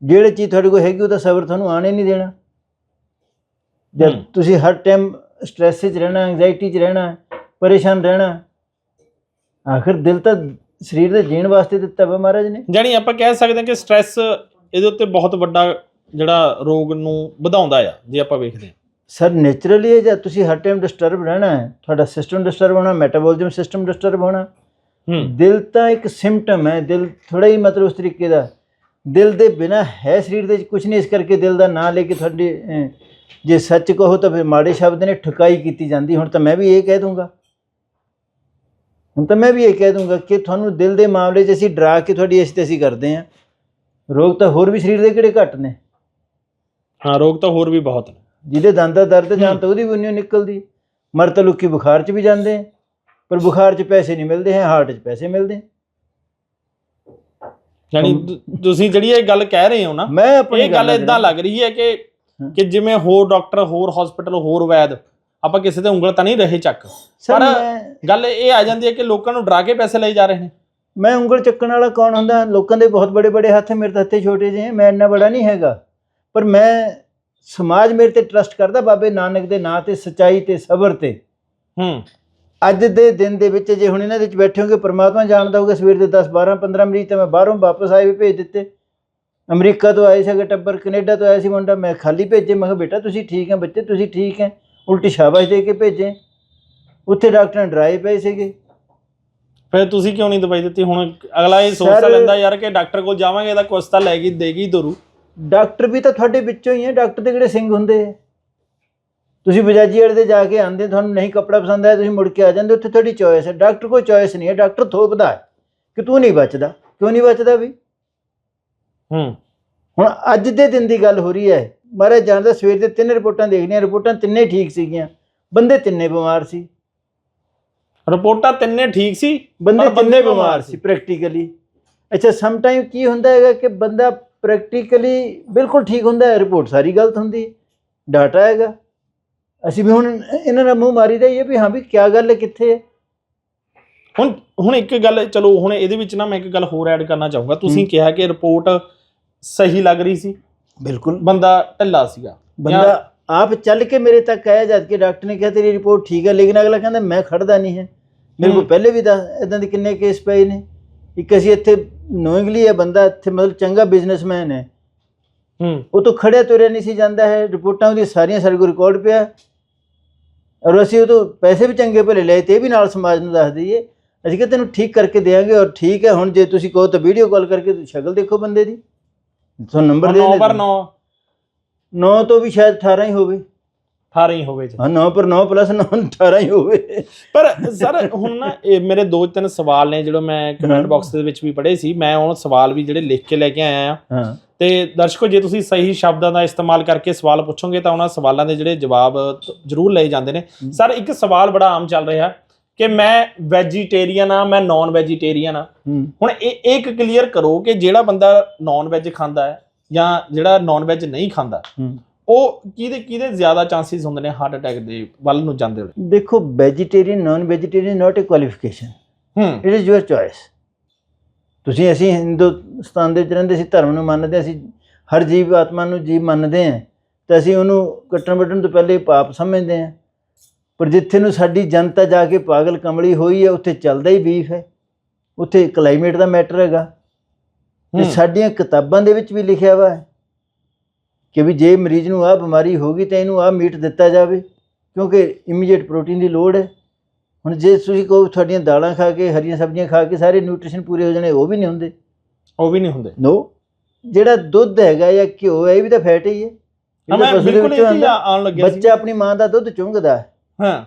ਜਿਹੜੀ ਚੀਜ਼ ਤੁਹਾਡੇ ਕੋਲ ਹੈਗੀ ਉਹਦਾ ਸਬਰ ਤੁਹਾਨੂੰ ਆਣੇ ਨਹੀਂ ਦੇਣਾ। ਜਦ। ਤੁਸੀਂ ਹਰ ਟਾਈਮ ਸਟ੍ਰੈਸ 'ਚ ਰਹਿਣਾ ਐਂਜ਼ਾਈਟੀ 'ਚ ਰਹਿਣਾ ਪਰੇਸ਼ਾਨ ਰਹਿਣਾ ਆਖਰ ਦਿਲ ਤਾਂ ਸਰੀਰ ਦੇ ਜੀਣ ਵਾਸਤੇ ਦਿੱਤਾ ਵਾ ਮਹਾਰਾਜ ਨੇ। ਜਾਣੀ ਆਪਾਂ ਕਹਿ ਸਕਦੇ ਹਾਂ ਕਿ ਸਟ੍ਰੈਸ ਇਹਦੇ ਉੱਤੇ ਬਹੁਤ ਵੱਡਾ ਜਿਹੜਾ ਰੋਗ ਨੂੰ ਵਧਾਉਂਦਾ ਆ ਜੇ ਆਪਾਂ ਵੇਖਦੇ ਹਾਂ। ਸਰ ਨੇਚਰਲੀ ਹੈ ਤੁਸੀਂ ਹਰ ਟਾਈਮ ਡਿਸਟਰਬ ਰਹਿਣਾ ਹੈ ਤੁਹਾਡਾ ਸਿਸਟਮ ਡਿਸਟਰਬ ਹੋਣਾ ਮੈਟਾਬੋਲਿਜ਼ਮ ਸਿਸਟਮ ਡਿਸਟਰਬ ਹੋਣਾ ਹੂੰ। ਦਿਲ ਤਾਂ ਇੱਕ ਸਿੰਪਟਮ ਹੈ ਦਿਲ ਥੋੜਾ ਹੀ ਮਤਲਬ ਉਸ ਤਰੀਕੇ ਦਾ। ਦਿਲ ਦੇ ਬਿਨਾ ਹੈ ਸਰੀਰ ਦੇ ਵਿੱਚ ਕੁਝ ਨਹੀਂ ਇਸ ਕਰਕੇ ਦਿਲ ਦਾ ਨਾਂ ਲੈ ਕੇ ਤੁਹਾਡੇ ਜੇ ਸੱਚ ਕਹੋ ਤਾਂ ਫਿਰ ਮਾੜੇ ਸ਼ਬਦ ਨੇ ਠੁਕਾਈ ਕੀਤੀ ਜਾਂਦੀ ਹੁਣ ਤਾਂ ਮੈਂ ਵੀ ਇਹ ਕਹਿ ਦੂੰਗਾ। ਹੁਣ ਤਾਂ ਮੈਂ ਵੀ ਇਹ ਕਹਿ ਦੂੰਗਾ ਕਿ ਤੁਹਾਨੂੰ ਦਿਲ ਦੇ ਮਾਮਲੇ 'ਚ ਅਸੀਂ ਡਰਾ ਕੇ ਤੁਹਾਡੀ ਇਸ ਤੇ ਅਸੀਂ ਕਰਦੇ ਹਾਂ। ਰੋਗ ਤਾਂ ਹੋਰ ਵੀ ਸਰੀਰ ਦੇ ਕਿਹੜੇ ਘੱਟ ਨੇ? ਹਾਂ ਰੋਗ ਤਾਂ ਹੋਰ ਵੀ ਬਹੁਤ ਨੇ। ਜਿਹਦੇ ਦੰਦ ਦਾ ਦਰਦ ਜਾਂ। ਤਾਂ ਉਹਦੀ ਵੀ ਨਹੀਂ ਨਿਕਲਦੀ। ਮਰ ਤਾਂ ਲੋਕੀ ਬੁਖਾਰ 'ਚ ਵੀ ਜਾਂਦੇ ਪਰ ਬੁਖਾਰ 'ਚ ਪੈਸੇ ਨਹੀਂ ਮਿਲਦੇ ਹੈ ਹਾਰਟ 'ਚ ਪੈਸੇ ਮਿਲਦੇ। ਤੁ- ਤੁਸੀਂ ਜਿਹੜੀ ਇਹ ਗੱਲ ਕਹਿ ਰਹੇ ਹੋ ਨਾ ਮੈਂ ਆਪਣੀ ਇਹ ਗੱਲ ਨਾਲ ਇਦਾਂ ਲੱਗ ਰਹੀ ਹੈ ਕਿ ਹਾਂ। ਕਿ ਜਿਵੇਂ ਹੋਰ ਡਾਕਟਰ ਹੋਰ ਹਸਪੀਟਲ ਹੋਰ ਵੈਦ ਆਪਾਂ ਕਿਸੇ ਤੇ ਉਂਗਲ ਤਾਂ ਨਹੀਂ ਰਹੇ ਚੱਕ। ਸਰ ਪਰ- ਮੈਂ ਗੱਲ ਇਹ ਆ ਜਾਂਦੀ ਹੈ ਕਿ ਲੋਕਾਂ ਨੂੰ ਡਰਾ ਕੇ ਪੈਸੇ ਲਈ ਜਾ ਰਹੇ ਨੇ। ਮੈਂ ਉਂਗਲ ਚੱਕਣ ਵਾਲਾ ਕੌਣ ਹੁੰਦਾ? ਲੋਕਾਂ ਦੇ ਬਹੁਤ ਬੜੇ ਬੜੇ ਹੱਥ ਹੈ ਮੇਰੇ ਤਾਂ ਹੱਥੇ ਛੋਟੇ ਜਿਹੇ ਹੈ ਮੈਂ ਇੰਨਾ ਬੜਾ ਨਹੀਂ ਹੈਗਾ। ਪਰ ਮੈਂ ਸਮਾਜ ਮੇਰੇ ਤੇ ਟਰਸਟ ਕਰਦਾ ਬਾਬੇ ਨਾਨਕ ਦੇ ਨਾਂ ਤੇ ਸਚਾਈ ਤੇ ਸਬਰ ਤੇ। ਹੂੰ। ਅੱਜ ਦੇ ਦਿਨ ਦੇ ਵਿੱਚ ਜੇ ਹੁਣ ਇਹਨਾਂ ਦੇ ਵਿੱਚ ਬੈਠੇ ਹੋਗੇ ਪ੍ਰਮਾਤਮਾ ਜਾਣਦਾ ਹੋਗਾ ਸਵੇਰ ਦੇ 10 12 15 ਮਰੀਜ਼ ਤਾਂ ਮੈਂ ਬਾਹਰੋਂ ਵਾਪਸ ਆਏ ਵੀ ਭੇਜ ਦਿੱਤੇ। ਅਮਰੀਕਾ ਤੋਂ ਆਏ ਸੀਗੇ ਟੱਬਰ ਕੈਨੇਡਾ ਤੋਂ ਆਇਆ ਸੀ ਮੁੰਡਾ ਮੈਂ ਖਾਲੀ ਭੇਜੇ ਮੈਂ ਕਿਹਾ ਬੇਟਾ ਤੁਸੀਂ ਠੀਕ ਹੈ ਬੱਚੇ ਤੁਸੀਂ ਠੀਕ ਹੈ ਉਲਟੀ ਸ਼ਾਬਾਸ਼ ਦੇ ਕੇ ਭੇਜੇ। ਉੱਥੇ ਡਾਕਟਰ ਨੇ ਡਰਾਏ ਪਏ ਸੀਗੇ। ਫਿਰ ਤੁਸੀਂ ਕਿਉਂ ਨਹੀਂ ਦਵਾਈ ਦਿੱਤੀ? ਹੁਣ ਅਗਲਾ ਇਹ ਸੋਚ ਲੈਂਦਾ ਯਾਰ ਕਿ ਡਾਕਟਰ ਕੋਲ ਜਾਵਾਂਗੇ ਤਾਂ ਕੁਛ ਤਾਂ ਲੈ ਗਈ ਦੇਗੀ ਦਰੂ। ਡਾਕਟਰ ਵੀ ਤਾਂ ਤੁਹਾਡੇ ਵਿੱਚੋਂ ਹੀ ਹੈ ਡਾਕਟਰ ਦੇ ਕਿਹੜੇ ਸਿੰਘ ਹੁੰਦੇ ਆ? ਤੁਸੀਂ ਬਜਾਜੀ ਵਾਲੇ ਦੇ ਜਾ ਕੇ ਆਂਦੇ ਤੁਹਾਨੂੰ ਨਹੀਂ ਕੱਪੜਾ ਪਸੰਦ ਆਇਆ ਤੁਸੀਂ ਮੁੜ ਕੇ ਆ ਜਾਂਦੇ ਉੱਥੇ ਤੁਹਾਡੀ ਚੋਇਸ ਹੈ। ਡਾਕਟਰ ਕੋਈ ਚੋਇਸ ਨਹੀਂ ਹੈ ਡਾਕਟਰ ਥੋਪਦਾ ਹੈ ਕਿ ਤੂੰ ਨਹੀਂ ਬਚਦਾ। ਕਿਉਂ ਨਹੀਂ ਬਚਦਾ ਵੀ? ਹੂੰ। ਹੁਣ ਅੱਜ ਦੇ ਦਿਨ ਦੀ ਗੱਲ ਹੋ ਰਹੀ ਹੈ। ਮਹਾਰਾਜ ਜਾਣਦਾ ਸਵੇਰ ਦੇ ਤਿੰਨ ਰਿਪੋਰਟਾਂ ਦੇਖਣੀਆਂ ਰਿਪੋਰਟਾਂ ਤਿੰਨੇ ਠੀਕ ਸੀਗੀਆਂ। ਬੰਦੇ ਤਿੰਨੇ ਬਿਮਾਰ ਸੀ। ਰਿਪੋਰਟਾਂ ਤਿੰਨੇ ਠੀਕ ਸੀ ਬੰਦੇ ਬੰਦੇ ਤਿੰਨੇ ਬਿਮਾਰ। ਸੀ ਪ੍ਰੈਕਟੀਕਲੀ ਅੱਛਾ ਸਮ ਟਾਈਮ ਕੀ ਹੁੰਦਾ ਹੈਗਾ ਕਿ ਬੰਦਾ ਪ੍ਰੈਕਟੀਕਲੀ ਬਿਲਕੁਲ ਠੀਕ ਹੁੰਦਾ ਹੈ ਰਿਪੋਰਟ ਸਾਰੀ ਗਲਤ ਹੁੰਦੀ ਹੈ ਡਾਟਾ ਹੈਗਾ। ਅਸੀਂ ਵੀ ਹੁਣ ਇਹਨਾਂ ਦਾ ਮੂੰਹ ਮਾਰੀ ਦਾ ਹੈ ਵੀ ਹਾਂ ਵੀ ਕੀ ਗੱਲ ਹੈ ਕਿੱਥੇ ਹੈ। ਹੁਣ ਹੁਣ ਇੱਕ ਗੱਲ ਚਲੋ ਹੁਣ ਇਹਦੇ ਵਿੱਚ ਨਾ ਮੈਂ ਇੱਕ ਗੱਲ ਹੋਰ ਐਡ ਕਰਨਾ ਚਾਹੂੰਗਾ। ਤੁਸੀਂ। ਕਿਹਾ ਕਿ ਰਿਪੋਰਟ ਸਹੀ ਲੱਗ ਰਹੀ ਸੀ। ਬਿਲਕੁਲ। ਬੰਦਾ ਢਿੱਲਾ ਸੀਗਾ। ਬੰਦਾ ਆਪ ਚੱਲ ਕੇ ਮੇਰੇ ਤੱਕ ਆਇਆ ਜਦ ਕਿ ਡਾਕਟਰ ਨੇ ਕਿਹਾ ਤੇਰੀ ਰਿਪੋਰਟ ਠੀਕ ਹੈ ਲੇਕਿਨ ਅਗਲਾ ਕਹਿੰਦਾ ਮੈਂ ਖੜਦਾ ਨਹੀਂ ਹੈ। ਮੇਰੇ ਕੋਲ। ਪਹਿਲੇ ਵੀ ਇਦਾਂ ਦੇ ਕਿੰਨੇ ਕੇਸ ਪਏ ਨੇ। ਇੱਕ ਅਸੀਂ ਇੱਥੇ ਨੋਇੰਗਲੀ ਹੈ ਬੰਦਾ ਇੱਥੇ ਮਤਲਬ ਚੰਗਾ ਬਿਜ਼ਨਸਮੈਨ ਹੈ। ਹੂੰ। ਉਹ ਤੋਂ ਖੜਿਆ ਤੁਰਿਆ ਨਹੀਂ ਸੀ ਜਾਂਦਾ ਹੈ ਰਿਪੋਰਟਾਂ ਉਹਦੀ ਸਾਰੀਆਂ ਸਾਡੇ ਕੋਲ ਰਿਕਾਰਡ ਪਿਆ। ਔਰ ਅਸੀਂ ਉਹ ਤੋਂ ਪੈਸੇ ਵੀ ਚੰਗੇ ਭਲੇ ਲਏ ਤੇ ਇਹ ਵੀ ਨਾਲ ਸਮਾਜ ਨੂੰ ਦੱਸ ਦਈਏ ਅਸੀਂ ਕਿ ਤੈਨੂੰ ਠੀਕ ਕਰਕੇ ਦੇਵਾਂਗੇ ਔਰ ਠੀਕ ਹੈ ਹੁਣ ਜੇ ਤੁਸੀਂ ਕਹੋ ਤਾਂ ਵੀਡੀਓ ਕਾਲ ਕਰਕੇ ਤੁਸੀਂ ਸ਼ਕਲ ਦੇਖੋ ਬੰਦੇ ਦੀ। ਤੁਹਾਨੂੰ ਨੰਬਰ ਦੇ 9 ਪਰ 9 9 ਤੋਂ ਵੀ ਸ਼ਾਇਦ 18 ਹੀ ਹੋਵੇ। 18 ਹੀ ਹੋਵੇ ਜੀ। ਹਾਂ 9 ਪਰ 9 ਪਲੱਸ 9 18 ਹੀ ਹੋਵੇ। ਪਰ ਸਰ ਹੁਣ ਨਾ ਇਹ ਮੇਰੇ ਦੋ ਤਿੰਨ ਸਵਾਲ ਨੇ ਜਿਹੜੇ ਮੈਂ ਕਮੈਂਟ। ਬਾਕਸ ਦੇ ਵਿੱਚ ਵੀ ਪੜ੍ਹੇ ਸੀ। ਮੈਂ ਉਹ ਸਵਾਲ ਵੀ ਜਿਹੜੇ ਲਿਖ ਕੇ ਲੈ ਕੇ ਆਇਆ ਹਾਂ। ਤੇ ਦਰਸ਼ਕੋ ਜੇ ਤੁਸੀਂ ਸਹੀ ਸ਼ਬਦਾਂ ਦਾ ਇਸਤੇਮਾਲ ਕਰਕੇ ਸਵਾਲ ਪੁੱਛੋਗੇ ਤਾਂ ਉਹਨਾਂ ਸਵਾਲਾਂ ਦੇ ਜਿਹੜੇ ਜਵਾਬ ਜ਼ਰੂਰ ਲਏ ਜਾਂਦੇ ਨੇ। ਸਰ ਇੱਕ ਸਵਾਲ ਬੜਾ ਆਮ ਚੱਲ ਰਿਹਾ ਕਿ ਮੈਂ ਵੈਜੀਟੇਰੀਅਨ ਆ ਮੈਂ ਨਾਨ ਵੈਜੀਟੇਰੀਅਨ ਆ ਹੁਣ ਇਹ ਇੱਕ ਕਲੀਅਰ ਕਰੋ ਕਿ ਜਿਹੜਾ ਬੰਦਾ ਨਾਨ ਵੈਜ ਖਾਂਦਾ ਹੈ ਜਾਂ ਜਿਹੜਾ ਨਾਨ ਵੈਜ ਨਹੀਂ ਖਾਂਦਾ ਉਹ ਕਿਹਦੇ ਕਿਹਦੇ ਜ਼ਿਆਦਾ ਚਾਂਸਸ ਹੁੰਦੇ ਨੇ ਹਾਰਟ ਅਟੈਕ ਦੇ ਵੱਲ ਨੂੰ ਜਾਂਦੇ ਹੋਏ? ਦੇਖੋ vegetarian non vegetarian not a qualification ਹੂੰ। ਇਟ ਇਜ਼ ਯੂਅਰ ਚੋਇਸ ਤੁਸੀਂ ਅਸੀਂ ਹਿੰਦੁਸਤਾਨ ਦੇ ਵਿੱਚ ਰਹਿੰਦੇ ਸੀ ਧਰਮ ਨੂੰ ਮੰਨਦੇ ਅਸੀਂ ਹਰ ਜੀਵ ਆਤਮਾ ਨੂੰ ਜੀਵ ਮੰਨਦੇ ਹਾਂ ਤਾਂ ਅਸੀਂ ਉਹਨੂੰ ਕੱਟਣ ਵੱਢਣ ਤੋਂ ਪਹਿਲੇ ਪਾਪ ਸਮਝਦੇ ਹਾਂ। ਪਰ ਜਿੱਥੇ ਨੂੰ ਸਾਡੀ ਜਨਤਾ ਜਾ ਕੇ ਪਾਗਲ ਕਮਲੀ ਹੋਈ ਹੈ ਉੱਥੇ ਚੱਲਦਾ ਹੀ ਬੀਫ ਹੈ। ਉੱਥੇ ਕਲਾਈਮੇਟ ਦਾ ਮੈਟਰ ਹੈਗਾ। ਤੇ। ਸਾਡੀਆਂ ਕਿਤਾਬਾਂ ਦੇ ਵਿੱਚ ਵੀ ਲਿਖਿਆ ਵਾ ਹੈ। ਕਿ ਵੀ ਜੇ ਮਰੀਜ਼ ਨੂੰ ਆਹ ਬਿਮਾਰੀ ਹੋ ਗਈ ਤਾਂ ਇਹਨੂੰ ਆਹ ਮੀਟ ਦਿੱਤਾ ਜਾਵੇ ਕਿਉਂਕਿ ਇਮੀਡੀਏਟ ਪ੍ਰੋਟੀਨ ਦੀ ਲੋੜ ਹੈ। ਹੁਣ ਜੇ ਤੁਸੀਂ ਕਹੋ ਤੁਹਾਡੀਆਂ ਦਾਲਾਂ ਖਾ ਕੇ ਹਰੀਆਂ ਸਬਜ਼ੀਆਂ ਖਾ ਕੇ ਸਾਰੇ ਨਿਊਟ੍ਰੀਸ਼ਨ ਪੂਰੇ ਹੋ ਜਾਣੇ ਉਹ ਵੀ ਨਹੀਂ ਹੁੰਦੇ। ਉਹ ਵੀ ਨਹੀਂ ਹੁੰਦੇ। ਨੋ ਜਿਹੜਾ ਦੁੱਧ ਹੈਗਾ ਜਾਂ ਘਿਓ ਹੈ ਇਹ ਵੀ ਤਾਂ ਫੈਟ ਹੀ ਹੈ। ਮੈਂ ਬਿਲਕੁਲ ਇਹ। ਆਉਣ ਲੱਗਿਆ ਬੱਚਾ ਆਪਣੀ ਮਾਂ ਦਾ ਦੁੱਧ ਚੁੰਘਦਾ ਹੈ। ਹਾਂ।